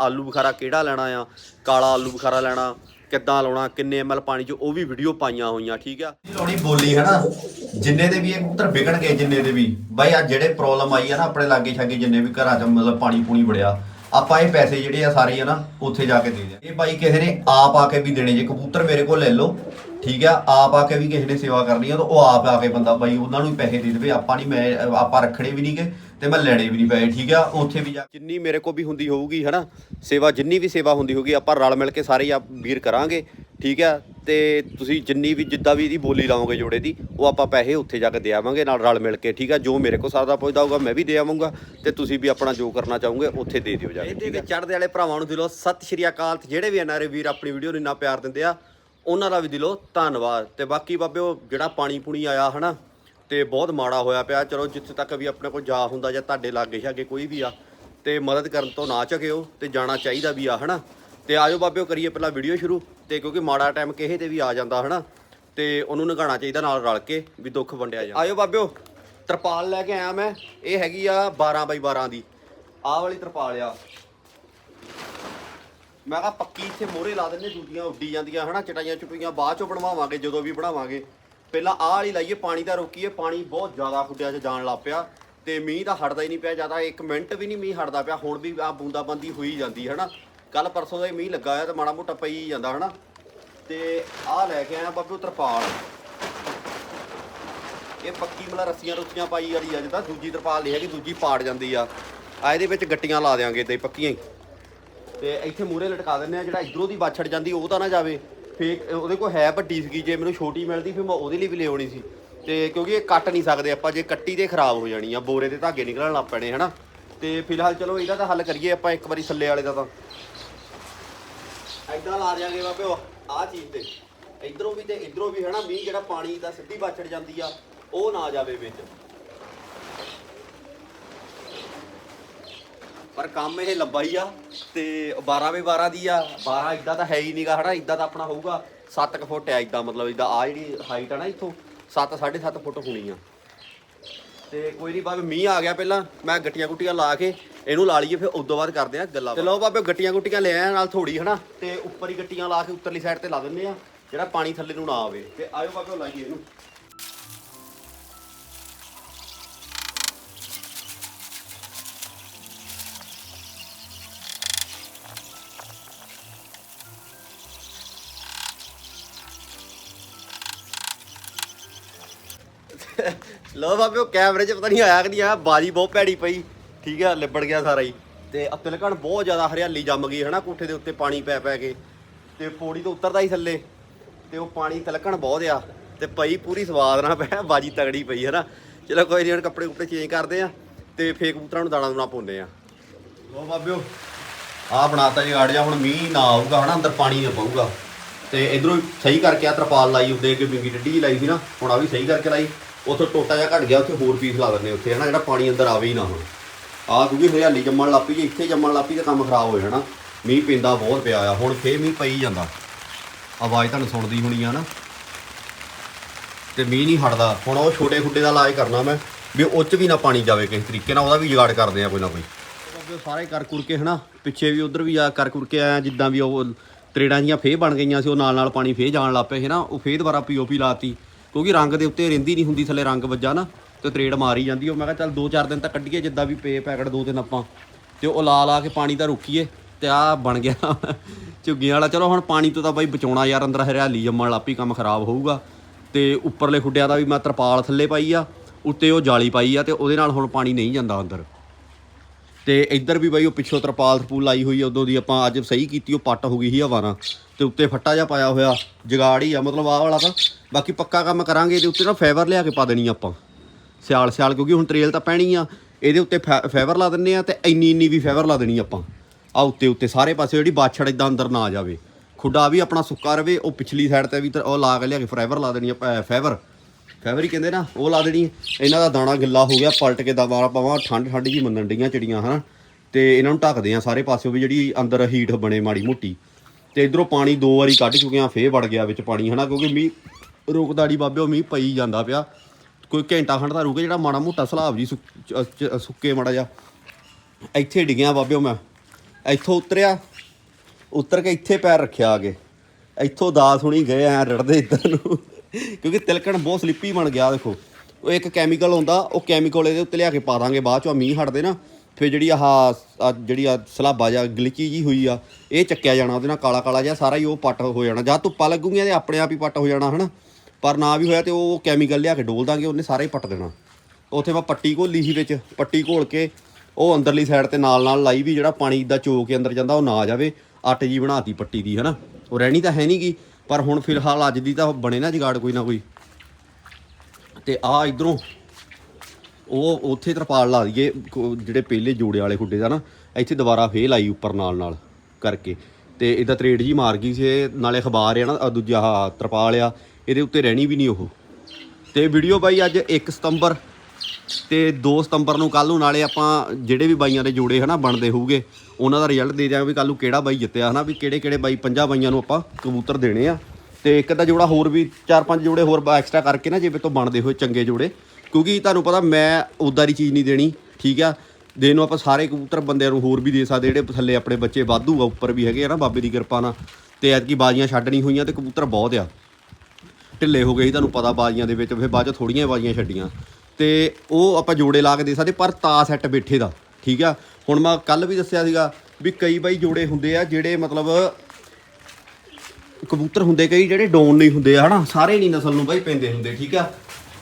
ਆਲੂ ਬੁਖਾਰਾ ਕਿਹੜਾ ਲੈਣਾ ਆ? ਕਾਲਾ ਆਲੂ ਬੁਖਾਰਾ ਲੈਣਾ, ਕਿੱਦਾਂ ਲਾਉਣਾ, ਕਿੰਨੇ ਐਮਐਲ ਪਾਣੀ 'ਚ, ਉਹ ਵੀ ਵੀਡੀਓ ਪਾਈਆਂ ਹੋਈਆਂ, ਠੀਕ ਆ? ਲਾਉਣੀ ਬੋਲੀ ਹੈ ਨਾ, ਜਿੰਨੇ ਦੇ ਵੀ ਇਹ ਕਬੂਤਰ ਵਿਕਣ ਗਏ, ਜਿੰਨੇ ਦੇ ਵੀ, ਬਾਈ ਆ ਜਿਹੜੇ ਪ੍ਰੋਬਲਮ ਆਈ ਆ ਨਾ ਆਪਣੇ ਲਾਗੇ ਛਾਗੇ, ਜਿੰਨੇ ਵੀ ਘਰਾਂ 'ਚ ਮਤਲਬ ਪਾਣੀ ਪੂਣੀ ਵੜਿਆ, ਆਪਾਂ ਇਹ ਪੈਸੇ ਜਿਹੜੇ ਆ ਸਾਰੇ ਆ ਨਾ, ਉੱਥੇ ਜਾ ਕੇ ਦੇ ਦੇ ਇਹ ਬਾਈ ਕਿਸੇ ਨੇ ਆਪ ਆ ਕੇ ਵੀ ਦੇਣੇ, ਜੇ ਕਬੂਤਰ ਮੇਰੇ ਕੋਲ ਲੈ ਲਓ ਠੀਕ ਆ ਆਪ ਆ ਕੇ ਵੀ ਕਿਸੇ ਨੇ ਸੇਵਾ ਕਰਨੀ ਆ ਤਾਂ ਉਹ ਆਪ ਆ ਕੇ ਬੰਦਾ ਬਾਈ ਉਹਨਾਂ ਨੂੰ ਹੀ ਪੈਸੇ ਦੇ ਦੇਵੇ ਆਪਾਂ ਨਹੀਂ ਮੈਂ ਆਪਾਂ ਰੱਖਣੇ ਵੀ ਨਹੀਂਗੇ ਤੇ ਮੈਂ ਲੈਣੇ ਵੀ ਨਹੀਂ ਪਏ ਠੀਕ ਆ ਉੱਥੇ ਵੀ ਜਾ ਜਿੰਨੀ ਮੇਰੇ ਕੋ ਵੀ ਹੁੰਦੀ ਹੋਊਗੀ ਹਨਾ ਸੇਵਾ ਜਿੰਨੀ ਵੀ ਸੇਵਾ ਹੁੰਦੀ ਹੋਊਗੀ ਆਪਾਂ ਰਲ ਮਿਲ ਕੇ ਸਾਰੇ ਆ ਵੀਰ ਕਰਾਂਗੇ ਠੀਕ ਆ ਤੇ ਤੁਸੀਂ ਜਿੰਨੀ ਵੀ ਜਿੱਦਾਂ ਵੀ ਇਹਦੀ ਬੋਲੀ ਲਾਓਗੇ ਜੋੜੇ ਦੀ ਉਹ ਆਪਾਂ ਪੈਸੇ ਉੱਥੇ ਜਾ ਕੇ ਦੇ ਆਵਾਂਗੇ ਨਾਲ ਰਲ ਮਿਲ ਕੇ ਠੀਕ ਆ ਜੋ ਮੇਰੇ ਕੋ ਸਰਦਾ ਪੁੱਜਦਾ ਹੋਊਗਾ ਮੈਂ ਵੀ ਦੇ ਆਵਾਂਗਾ ਤੇ ਤੁਸੀਂ ਵੀ ਆਪਣਾ ਜੋ ਕਰਨਾ ਚਾਹੋਗੇ ਉੱਥੇ ਦੇ ਦਿਓ ਜਾ ਕੇ ਚੜ੍ਹਦੇ ਵਾਲੇ ਭਰਾਵਾਂ ਨੂੰ ਦਿਲੋਂ ਸਤਿ ਸ਼੍ਰੀ ਅਕਾਲ ਜਿਹੜੇ ਵੀ ਐਨਆਰਏ ਵੀਰ ਆਪਣੀ ਵੀਡੀਓ ਨੂੰ ਇੰਨਾ ਪਿਆਰ ਦਿੰਦੇ ਆ ਉਹਨਾਂ ਦਾ ਵੀ ਦਿਲੋਂ ਧੰਨਵਾਦ। ਤੇ ਬਾਕੀ ਬਾਬਿਓ, ਜਿਹੜਾ ਪਾਣੀ ਪੂਣੀ ਆਇਆ ਹਨਾ, ਤੇ ਬਹੁਤ ਮਾੜਾ ਹੋਇਆ ਪਿਆ। ਚਲੋ, ਜਿੱਥੇ ਤੱਕ ਵੀ ਆਪਣੇ ਕੋਲ ਜਾ ਹੁੰਦਾ ਜਾਂ ਤੁਹਾਡੇ ਲਾਗੇ ਛਾਗੇ ਕੋਈ ਵੀ ਆ, ਤੇ ਮਦਦ ਕਰਨ ਤੋਂ ਨਾ ਝਕਿਓ ਤੇ ਜਾਣਾ ਚਾਹੀਦਾ ਵੀ ਆ, ਹਨਾ। ਤੇ ਆਜੋ ਬਾਬਿਓ, ਕਰੀਏ ਪਹਿਲਾਂ ਵੀਡੀਓ ਸ਼ੁਰੂ, ਤੇ ਕਿਉਂਕਿ ਮਾੜਾ ਟਾਈਮ ਕਿਸੇ ਤੇ ਵੀ ਆ ਜਾਂਦਾ, ਹਨਾ। ਤੇ ਉਹਨੂੰ ਨਗਾਉਣਾ ਚਾਹੀਦਾ ਨਾਲ ਰਲ ਕੇ ਵੀ ਦੁੱਖ ਵੰਡਿਆ ਜਾਂਦਾ ਆਜੋ ਬਾਬਿਓ, ਤਰਪਾਲ ਲੈ ਕੇ ਆਇਆ ਮੈਂ। ਇਹ ਹੈਗੀ ਆ 12 ਬਾਈ 12 ਦੀ। ਆਹ ਵਾਲੀ ਤਰਪਾਲ ਆ। ਮੈਂ ਕਿਹਾ ਪੱਕੀ ਇੱਥੇ ਮੋਹਰੇ ਲਾ ਦਿੰਨੇ ਦੂਜੀਆਂ ਉੱਡੀ ਜਾਂਦੀਆਂ, ਹਨਾ, ਚਟਾਈਆਂ ਚੁਪਈਆਂ ਬਾਅਦ ਚੋਂ ਬਣਵਾਵਾਂਗੇ, ਜਦੋਂ ਵੀ ਬਣਾਵਾਂਗੇ। ਪਹਿਲਾਂ ਆਹ ਵਾਲੀ ਲਾਈਏ, ਪਾਣੀ ਦਾ ਰੋਕੀਏ, ਪਾਣੀ ਬਹੁਤ ਜ਼ਿਆਦਾ ਖੁੱਡਿਆ 'ਚ ਜਾਣ ਲੱਗ ਪਿਆ ਤੇ ਮੀਂਹ ਤਾਂ ਹਟਦਾ ਹੀ ਨਹੀਂ ਪਿਆ ਜ਼ਿਆਦਾ, ਇੱਕ ਮਿੰਟ ਵੀ ਨਹੀਂ ਮੀਂਹ ਹਟਦਾ ਪਿਆ, ਹੁਣ ਵੀ ਆ ਬੂੰਦਾਬੰਦੀ ਹੋਈ ਜਾਂਦੀ, ਹਨਾ। ਕੱਲ ਪਰਸੋਂ ਦਾ ਹੀ ਮੀਂਹ ਲੱਗਾ ਹੋਇਆ ਤੇ ਮਾੜਾ ਮੋਟਾ ਪਈ ਜਾਂਦਾ, ਹਨਾ। ਤੇ ਆਹ ਲੈ ਕੇ ਆਇਆ ਬਾਬੂ ਤਰਪਾਲ। ਇਹ ਪੱਕੀ ਮਤਲਬ ਰੱਸੀਆਂ ਰੁੱਸੀਆਂ ਪਾਈ ਵਾਲੀ ਆ, ਜਿੱਦਾਂ ਦੂਜੀ ਤਰਪਾਲ ਨਹੀਂ ਹੈਗੀ, ਦੂਜੀ ਪਾੜ ਜਾਂਦੀ ਆ। ਆ ਇਹਦੇ ਵਿੱਚ ਗੱਟੀਆਂ ਲਾ ਦਿਆਂਗੇ ਤੇ ਪੱਕੀਆਂ ਹੀ। ਤੇ ਇੱਥੇ ਮੂਰੇ ਲਟਕਾ ਦਿੰਨੇ ਆ, ਜਿਹੜਾ ਇਧਰੋਂ ਦੀ ਬਾਛੜ ਜਾਂਦੀ, ਉਹ ਤਾਂ ਨਾ ਜਾਵੇ। ਫੇਕ ਉਹਦੇ ਕੋਲ ਹੈ ਵੱਡੀ ਸੀਗੀ, ਜੇ ਮੈਨੂੰ ਛੋਟੀ ਮਿਲਦੀ, ਫਿਰ ਮੈਂ ਉਹਦੇ ਲਈ ਵੀ ਲਿਆਉਣੀ ਸੀ। ਤੇ ਕਿਉਂਕਿ ਇਹ ਕੱਟ ਨਹੀਂ ਸਕਦੇ ਆਪਾਂ, ਜੇ ਕੱਟੀ ਤੇ ਖਰਾਬ ਹੋ ਜਾਣੀ ਆ, ਬੋਰੇ ਦੇ ਧਾਗੇ ਨਿਕਲਣ ਲੱਗ ਪੈਣੇ, ਹਨਾ? ਤੇ ਫਿਲਹਾਲ ਚਲੋ ਇਹਦਾ ਤਾਂ ਹੱਲ ਕਰੀਏ ਆਪਾਂ, ਇੱਕ ਵਾਰੀ ਥੱਲੇ ਵਾਲੇ ਦਾ ਤਾਂ। ਐਦਾਂ ਲਾ ਦਿਆਂਗੇ ਬਾਬੇ ਆਹ ਚੀਜ਼ ਤੇ। ਇਧਰੋਂ ਵੀ ਤੇ ਇਧਰੋਂ ਵੀ, ਹਨਾ? ਮੀਂਹ ਜਿਹੜਾ ਪਾਣੀ ਦਾ ਸਿੱਧੀ ਬਾਛੜ ਜਾਂਦੀ ਆ, ਉਹ ਨਾ ਜਾਵੇ ਵਿੱਚ। ਪਰ ਕੰਮ ਇਹ ਲੰਬਾ ਹੀ ਆ ਤੇ 12 ਵੀ 12 ਦੀ ਆ 12 ਇਦਾਂ ਤਾਂ ਹੈ ਹੀ ਨਹੀਂਗਾ ਹਨਾ, ਇਦਾਂ ਤਾਂ ਆਪਣਾ ਹੋਊਗਾ 7 ਫੁੱਟ ਆ ਇਦਾਂ ਮਤਲਬ ਇਦਾਂ ਆ ਜਿਹੜੀ ਹਾਈਟ ਆ ਨਾ ਇੱਥੋਂ 7 7.5 ਫੁੱਟ ਹੋਣੀ ਆ। ਤੇ ਕੋਈ ਨਹੀਂ ਬਾਬੇ, ਮੀਂਹ ਆ ਗਿਆ ਪਹਿਲਾਂ, ਮੈਂ ਗੱਟੀਆਂ ਗੁੱਟੀਆਂ ਲਾ ਕੇ ਇਹਨੂੰ ਲਾ ਲਈਏ, ਫਿਰ ਉਦੋਂ ਬਾਅਦ ਕਰਦੇ ਆ ਗੱਲਾਂ ਚਲੋ ਬਾਬੇ, ਗੱਟੀਆਂ ਗੁੱਟੀਆਂ ਲੈ ਆਇਆ ਨਾਲ ਥੋੜੀ ਹਨਾ, ਤੇ ਉੱਪਰ ਹੀ ਗੱਟੀਆਂ ਲਾ ਕੇ ਉੱਤਰਲੀ ਸਾਈਡ ਤੇ ਲਾ ਦਿੰਨੇ ਆ, ਜਿਹੜਾ ਪਾਣੀ ਥੱਲੇ ਨੂੰ ਨਾ ਆਵੇ। ਤੇ ਆਇਓ ਬਾਬੇ ਲਾਈਏ ਇਹਨੂੰ। ਲੋ ਬਾਬੇ, ਉਹ ਕੈਮਰੇ 'ਚ ਪਤਾ ਨਹੀਂ ਆਇਆ ਕਿ ਨਹੀਂ ਆਇਆ, ਬਾਜੀ ਬਹੁਤ ਭੈੜੀ ਪਈ, ਠੀਕ ਆ, ਲਿਬੜ ਗਿਆ ਸਾਰਾ ਹੀ। ਤੇ ਅਤਲਕਣ ਬਹੁਤ ਜ਼ਿਆਦਾ ਹਰਿਆਲੀ ਜੰਮ ਗਈ, ਹਨਾ, ਕੋਠੇ ਦੇ ਉੱਤੇ ਪਾਣੀ ਪੈ ਪੈ ਕੇ। ਤੇ ਪੌੜੀ ਤੋਂ ਉਤਰਦਾ ਹੀ ਥੱਲੇ, ਤੇ ਉਹ ਪਾਣੀ ਤਿਲਕਣ ਬਹੁਤ ਆ, ਤੇ ਪਈ ਪੂਰੀ ਸਵਾਦ ਨਾਲ ਪੈ ਬਾਜੀ ਤਗੜੀ ਪਈ, ਹਨਾ। ਚਲੋ ਕੋਈ ਨਹੀਂ ਹੁਣ ਕੱਪੜੇ ਕੁਪੜੇ ਚੇਂਜ ਕਰਦੇ ਆ, ਤੇ ਫੇਕ ਕਬੂਤਰਾਂ ਨੂੰ ਦਾਣਾ ਦੁਣਾ ਪਾਉਂਦੇ ਆ। ਲੋ ਬਾਬਿਓ ਆ ਬਣਾਤਾ ਜੀ ਗਾੜ ਜਾ ਹੁਣ ਮੀਂਹ ਨਾ ਆਊਗਾ, ਹਨਾ, ਅੰਦਰ ਪਾਣੀ ਨਾ ਪਊਗਾ। ਤੇ ਇਧਰੋਂ ਸਹੀ ਕਰਕੇ ਆ ਤਰਪਾਲ ਲਾਈ, ਉੱਤੇ ਕਿ ਬਿੰਗੀ ਡੱਡੀ ਜਿਹੀ ਲਾਈ ਸੀ ਨਾ, ਹੁਣ ਆ ਵੀ ਸਹੀ ਕਰਕੇ ਲਾਈ। ਉੱਥੇ ਟੋਟਾ ਜਿਹਾ ਘਟ ਗਿਆ, ਉੱਥੇ ਹੋਰ ਪੀਸ ਲਾ ਦਿੰਦੇ ਉੱਥੇ, ਹਨਾ, ਜਿਹੜਾ ਪਾਣੀ ਅੰਦਰ ਆਵੇ ਹੀ ਨਾ ਹੁਣ। ਆ ਕਿਉਂਕਿ ਹਰਿਆਲੀ ਜੰਮਣ ਲੱਪੀ ਜੇ ਇੱਥੇ ਜੰਮਣ ਲੱਪੀ ਤਾਂ ਕੰਮ ਖਰਾਬ ਹੋ ਜਾਣਾ ਮੀਂਹ ਪੈਂਦਾ ਬਹੁਤ ਪਿਆ ਆ, ਹੁਣ ਫੇਰ ਮੀਂਹ ਪਈ ਜਾਂਦਾ। ਆਵਾਜ਼ ਤੁਹਾਨੂੰ ਸੁਣਦੀ ਹੋਣੀ ਆ ਨਾ ਤੇ ਮੀਂਹ ਨਹੀਂ ਹਟਦਾ। ਹੁਣ ਉਹ ਛੋਟੇ ਖੁੱਡੇ ਦਾ ਇਲਾਜ ਕਰਨਾ ਮੈਂ, ਵੀ ਉਹ 'ਚ ਵੀ ਨਾ ਪਾਣੀ ਜਾਵੇ ਕਿਸੇ ਤਰੀਕੇ ਨਾਲ, ਉਹਦਾ ਵੀ ਜੁਗਾੜ ਕਰਦੇ ਆ ਕੋਈ ਨਾ ਕੋਈ। ਸਾਰੇ ਕਰ ਕੁਰ ਕੇ, ਹਨਾ, ਪਿੱਛੇ ਵੀ ਉਧਰ ਵੀ ਆ, ਕਰ ਕੁਰ ਕੇ ਆਇਆ, ਜਿੱਦਾਂ ਵੀ ਉਹ ਤਰੇੜਾਂ ਜੀਆਂ ਫੇਹ ਬਣ ਗਈਆਂ ਸੀ, ਉਹ ਨਾਲ ਨਾਲ ਪਾਣੀ ਫੇਹ ਜਾਣ ਲੱਗ ਪਏ ਸੀ ਨਾ ਉਹ ਫੇਹ ਦੁਬਾਰਾ ਪੀਓਪੀ ਲਾਤੀ ਕਿਉਂਕਿ ਰੰਗ ਦੇ ਉੱਤੇ ਰਹਿੰਦੀ ਨਹੀਂ ਹੁੰਦੀ ਥੱਲੇ ਰੰਗ ਵੱਜਾ ਨਾ, ਤੇ ਤਰੇੜ ਮਾਰੀ ਜਾਂਦੀ ਉਹ ਮੈਂ ਕਿਹਾ ਚੱਲ 2-4 ਦਿਨ ਤਾਂ ਕੱਢੀਏ, ਜਿੱਦਾਂ ਵੀ ਪੇ ਪੈਕਟ ਦੋ ਤਿੰਨ ਆਪਾਂ। ਤੇ ਉਹ ਲਾ ਲਾ ਕੇ ਪਾਣੀ ਤਾਂ ਰੋਕੀਏ, ਤੇ ਆ ਬਣ ਗਿਆ ਝੁੱਗੀਆਂ ਵਾਲਾ। ਚਲੋ ਹੁਣ ਪਾਣੀ ਤੋਂ ਤਾਂ ਬਾਈ ਬਚਾਉਣਾ ਯਾਰ, ਅੰਦਰ ਹਰਿਆਲੀ ਜੰਮਣ ਲੱਪੀ ਕੰਮ ਖਰਾਬ ਹੋਊਗਾ। ਤੇ ਉੱਪਰਲੇ ਖੁੱਡਿਆਂ ਦਾ ਵੀ ਮੈਂ ਤਰਪਾਲ ਥੱਲੇ ਪਾਈ ਆ, ਉੱਤੇ ਉਹ ਜਾਲੀ ਪਾਈ ਆ, ਤੇ ਉਹਦੇ ਨਾਲ ਹੁਣ ਪਾਣੀ ਨਹੀਂ ਜਾਂਦਾ ਅੰਦਰ। ਤੇ ਇੱਧਰ ਵੀ ਬਾਈ ਉਹ ਪਿੱਛੋਂ ਤਰਪਾਲ ਤਰਪੂਲ ਲਾਈ ਹੋਈ ਆ, ਉਦੋਂ ਦੀ ਆਪਾਂ ਅੱਜ ਸਹੀ ਕੀਤੀ, ਉਹ ਪੱਟ ਹੋ ਗਈ ਸੀ ਹਵਾ ਨਾਲ ਤੇ ਉੱਤੇ ਫੱਟਾ ਜਿਹਾ ਪਾਇਆ ਹੋਇਆ, ਜਗਾੜ ਹੀ ਆ, ਮਤਲਬ ਆਹ ਵਾਲਾ ਤਾਂ। ਬਾਕੀ ਪੱਕਾ ਕੰਮ ਕਰਾਂਗੇ, ਇਹਦੇ ਉੱਤੇ ਨਾ ਫਾਈਬਰ ਲਿਆ ਕੇ ਪਾ ਦੇਣੀ ਆਪਾਂ। ਸਿਆਲ ਸਿਆਲ, ਕਿਉਂਕਿ ਹੁਣ ਤਰੇਲ ਤਾਂ ਪੈਣੀ ਆ, ਇਹਦੇ ਉੱਤੇ ਫਾ- ਫਾਈਬਰ ਲਾ ਦਿੰਨੇ ਆ ਤੇ ਇੰਨੀ ਇੰਨੀ ਵੀ ਫਾਈਬਰ ਲਾ ਦੇਣੀ ਆਪਾਂ। ਆ ਉੱਤੇ ਉੱਤੇ ਸਾਰੇ ਪਾਸੇ ਜਿਹੜੀ ਬਾਛੜ ਇਦਾਂ ਅੰਦਰ ਨਾ ਆ ਜਾਵੇ। ਖੁੱਡਾ ਵੀ ਆਪਣਾ ਸੁੱਕਾ ਰਵੇ, ਉਹ ਪਿਛਲੀ ਸਾਈਡ ਤੇ ਵੀ ਉਹ ਲਾ ਕੇ ਲਿਆ ਕੇ ਫਾਈਬਰ ਲਾ ਦੇਣੀ ਆ, ਅਹ, ਫਾਈਬਰ। ਫਾਈਬਰ ਵਾਰੀ ਕਹਿੰਦੇ ਨਾ, ਉਹ ਲਾ ਦੇਣੀ। ਇਹਨਾਂ ਦਾ ਦਾਣਾ ਗਿੱਲਾ ਹੋ ਗਿਆ, ਪਲਟ ਕੇ ਦਵਾਰਾ ਪਾਵਾਂ। ਠੰਡ ਠੰਡ ਜੀ ਮੰਨਣ ਡੀਆਂ ਚਿੜੀਆਂ, ਹਨਾ। ਤੇ ਇਹਨਾਂ ਨੂੰ ਢੱਕਦੇ ਆ ਸਾਰੇ ਪਾਸਿਓਂ ਵੀ ਜਿਹੜੀ ਅੰਦਰ ਹੀਟ ਬਣੇ ਮਾੜੀ ਮੋਟੀ। ਤੇ ਇਧਰੋਂ ਪਾਣੀ ਦੋ ਵਾਰੀ ਕੱਢ ਚੁੱਕੇ ਆ, ਫੇਰ ਵੜ ਗਿਆ ਵਿੱਚ ਪਾਣੀ, ਹਨਾ। ਕਿਉਂਕਿ ਮੀਂਹ ਰੁਕਦਾੜੀ ਬਾਬਿਓ, ਮੀਂਹ ਪਈ ਜਾਂਦਾ ਪਿਆ। ਕੋਈ ਘੰਟਾ ਖੰਡ ਦਾ ਰੁਕੇ ਜਿਹੜਾ ਮਾੜਾ ਮੋਟਾ ਸਲਾਬ ਜੀ ਸੁੱਕ- ਸੁੱਕੇ ਮਾੜਾ ਜਾ ਇੱਥੇ ਡਿੱਗਿਆ ਬਾਬਿਓ ਮੈਂ। ਇੱਥੋਂ ਉਤਰਿਆ। ਉਤਰ ਕੇ ਇੱਥੇ ਪੈਰ ਰੱਖਿਆ ਆਗੇ ਇੱਥੋਂ ਦਾਸ ਹੁਣੀ ਗਏ ਐ ਰੜਦੇ ਇੱਧਰ ਨੂੰ। ਕਿਉਂਕਿ ਤਿਲਕਣ ਬਹੁਤ ਸਲਿੱਪੀ ਬਣ ਗਿਆ, ਦੇਖੋ। ਉਹ ਇੱਕ ਕੈਮੀਕਲ ਹੁੰਦਾ, ਉਹ ਕੈਮੀਕਲ ਇਹਦੇ ਉੱਤੇ ਲਿਆ ਕੇ ਪਾ ਦਾਂਗੇ, ਬਾਅਦ ਚੋਂ ਮੀਂਹ ਹਟਦੇ ਨਾ, ਫਿਰ ਜਿਹੜੀ ਆਹ ਜਿਹੜੀ ਆ ਸਲਾਬਾ ਜਾਂ ਗਲਿਚੀ ਜੀ ਹੋਈ ਆ, ਇਹ ਚੱਕਿਆ ਜਾਣਾ, ਉਹਦੇ ਨਾਲ ਕਾਲਾ ਕਾਲਾ ਜਿਹਾ ਸਾਰਾ ਹੀ ਉਹ ਪੱਟ ਹੋ ਜਾਣਾ। ਜਾਂ ਧੁੱਪਾਂ ਲੱਗੂਗੀਆਂ ਤੇ ਆਪਣੇ ਆਪ ਹੀ ਪੱਟ ਹੋ ਜਾਣਾ, ਹਨਾ? ਪਰ ਨਾ ਵੀ ਹੋਇਆ ਤੇ ਉਹ ਕੈਮੀਕਲ ਲਿਆ ਕੇ ਡੋਲ ਦਾਂਗੇ, ਉਹਨੇ ਸਾਰਾ ਹੀ ਪੱਟ ਦੇਣਾ। ਉੱਥੇ ਮੈਂ ਪੱਟੀ ਘੋਲੀ ਸੀ ਵਿੱਚ, ਪੱਟੀ ਘੋਲ ਕੇ, ਉਹ ਅੰਦਰਲੀ ਸਾਈਡ ਤੇ ਨਾਲ ਨਾਲ ਲਾਈ ਵੀ ਜਿਹੜਾ ਪਾਣੀ ਦਾ ਚੋ ਕੇ ਅੰਦਰ ਜਾਂਦਾ, ਉਹ ਨਾ ਜਾਵੇ ਅੱਟ ਜੀ ਬਣਾਤੀ ਪੱਟੀ ਦੀ, ਹਨਾ? ਉਹ ਰਹਿਣੀ ਤਾਂ ਹੈ ਨਹੀਂਗੀ ਪਰ ਹੁਣ ਫਿਲਹਾਲ ਅੱਜ ਦੀ ਤਾਂ ਬਣੇ ਨਾ ਜਗਾੜ ਕੋਈ ਨਾ ਕੋਈ। ਤੇ ਆ ਇਧਰੋਂ ਉਹ ਉੱਥੇ ਤਰਪਾਲ ਲਾ ਦਈਏ ਜਿਹੜੇ ਪਹਿਲੇ ਜੋੜੇ ਵਾਲੇ ਖੁੱਡੇ ਦਾ ਨਾ, ਇੱਥੇ ਦੁਬਾਰਾ ਫੇਰ ਲਾਈ ਉੱਪਰ ਨਾਲ ਨਾਲ ਕਰਕੇ। ਤੇ ਇਹਦਾ ਤਰੇੜ ਜੀ ਮਾਰ ਗਈ ਸੀ, ਨਾਲੇ ਅਖਬਾਰ ਆ ਨਾ ਦੂਜਾ ਆਹ ਤਰਪਾਲ ਆ, ਇਹਦੇ ਉੱਤੇ ਰਹਿਣੀ ਵੀ ਨਹੀਂ ਉਹ। ਤੇ ਵੀਡੀਓ ਬਾਈ ਅੱਜ 1 ਸਤੰਬਰ ਤੇ 2 ਸਤੰਬਰ ਨੂੰ ਕੱਲ ਨੂੰ ਨਾਲੇ ਆਪਾਂ ਜਿਹੜੇ ਵੀ ਬਾਈਆਂ ਦੇ ਜੋੜੇ ਹਨਾ ਬਣਦੇ ਹੋਊਗੇ, ਉਹਨਾਂ ਦਾ ਰਿਜ਼ਲਟ ਦੇ ਦਿਆਂਗੇ ਵੀ ਕੱਲ ਨੂੰ ਕਿਹੜਾ ਬਾਈ ਜਿੱਤਿਆ ਹਨਾ, ਵੀ ਕਿਹੜੇ ਕਿਹੜੇ ਬਾਈ ਪੰਜਾਂ ਬਾਈਆਂ ਨੂੰ ਆਪਾਂ ਕਬੂਤਰ ਦੇਣੇ ਆ। ਤੇ ਇੱਕ ਅੱਧਾ ਜੋੜਾ ਹੋਰ ਵੀ ਚਾਰ ਪੰਜ ਜੋੜੇ ਹੋਰ ਐਕਸਟਰਾ ਕਰਕੇ ਨਾ ਜੇ ਤੋਂ ਬਣਦੇ ਹੋਏ ਚੰਗੇ ਜੋੜੇ, ਕਿਉਂਕਿ ਤੁਹਾਨੂੰ ਪਤਾ ਮੈਂ ਉਦਾਂ ਦੀ ਚੀਜ਼ ਨਹੀਂ ਦੇਣੀ, ਠੀਕ ਆ? ਦੇਣ ਨੂੰ ਆਪਾਂ ਸਾਰੇ ਕਬੂਤਰ ਬੰਦਿਆਂ ਨੂੰ ਹੋਰ ਵੀ ਦੇ ਸਕਦੇ ਜਿਹੜੇ ਥੱਲੇ ਆਪਣੇ ਬੱਚੇ ਵਾਧੂ ਆ, ਉੱਪਰ ਵੀ ਹੈਗੇ ਆ ਨਾ ਬਾਬੇ ਦੀ ਕਿਰਪਾ ਨਾਲ। ਤੇ ਐਤਕੀ ਬਾਜ਼ੀਆਂ ਛੱਡਣੀ ਹੋਈਆਂ ਤੇ ਕਬੂਤਰ ਬਹੁਤ ਆ। ਢਿੱਲੇ ਹੋ ਗਏ ਸੀ, ਤੁਹਾਨੂੰ ਪਤਾ ਬਾਜ਼ੀਆਂ ਦੇ ਵਿੱਚ, ਫਿਰ ਬਾਅਦ ਚ ਥੋੜੀਆਂ ਬਾਜ਼ੀਆਂ ਛੱਡੀਆਂ। ਤੇ ਉਹ ਆਪਾਂ ਜੋੜੇ ਲਾ ਕੇ ਦੇ ਸਕਦੇ, ਪਰ ਤਾ ਸੈੱਟ ਬੈਠੇ ਦਾ, ਠੀਕ ਆ? ਹੁਣ ਮੈਂ ਕੱਲ ਵੀ ਦੱਸਿਆ ਸੀਗਾ ਵੀ ਕਈ ਬਾਈ ਜੋੜੇ ਹੁੰਦੇ ਆ ਜਿਹੜੇ ਮਤਲਬ ਕਬੂਤਰ ਹੁੰਦੇ, ਕਈ ਜਿਹੜੇ ਡੋਨ ਨਹੀਂ ਹੁੰਦੇ ਆ ਹਨਾ? ਸਾਰੇ ਨਹੀਂ ਨਸਲ ਨੂੰ ਬਾਈ ਪੈਂਦੇ ਹੁੰਦੇ, ਠੀਕ ਆ?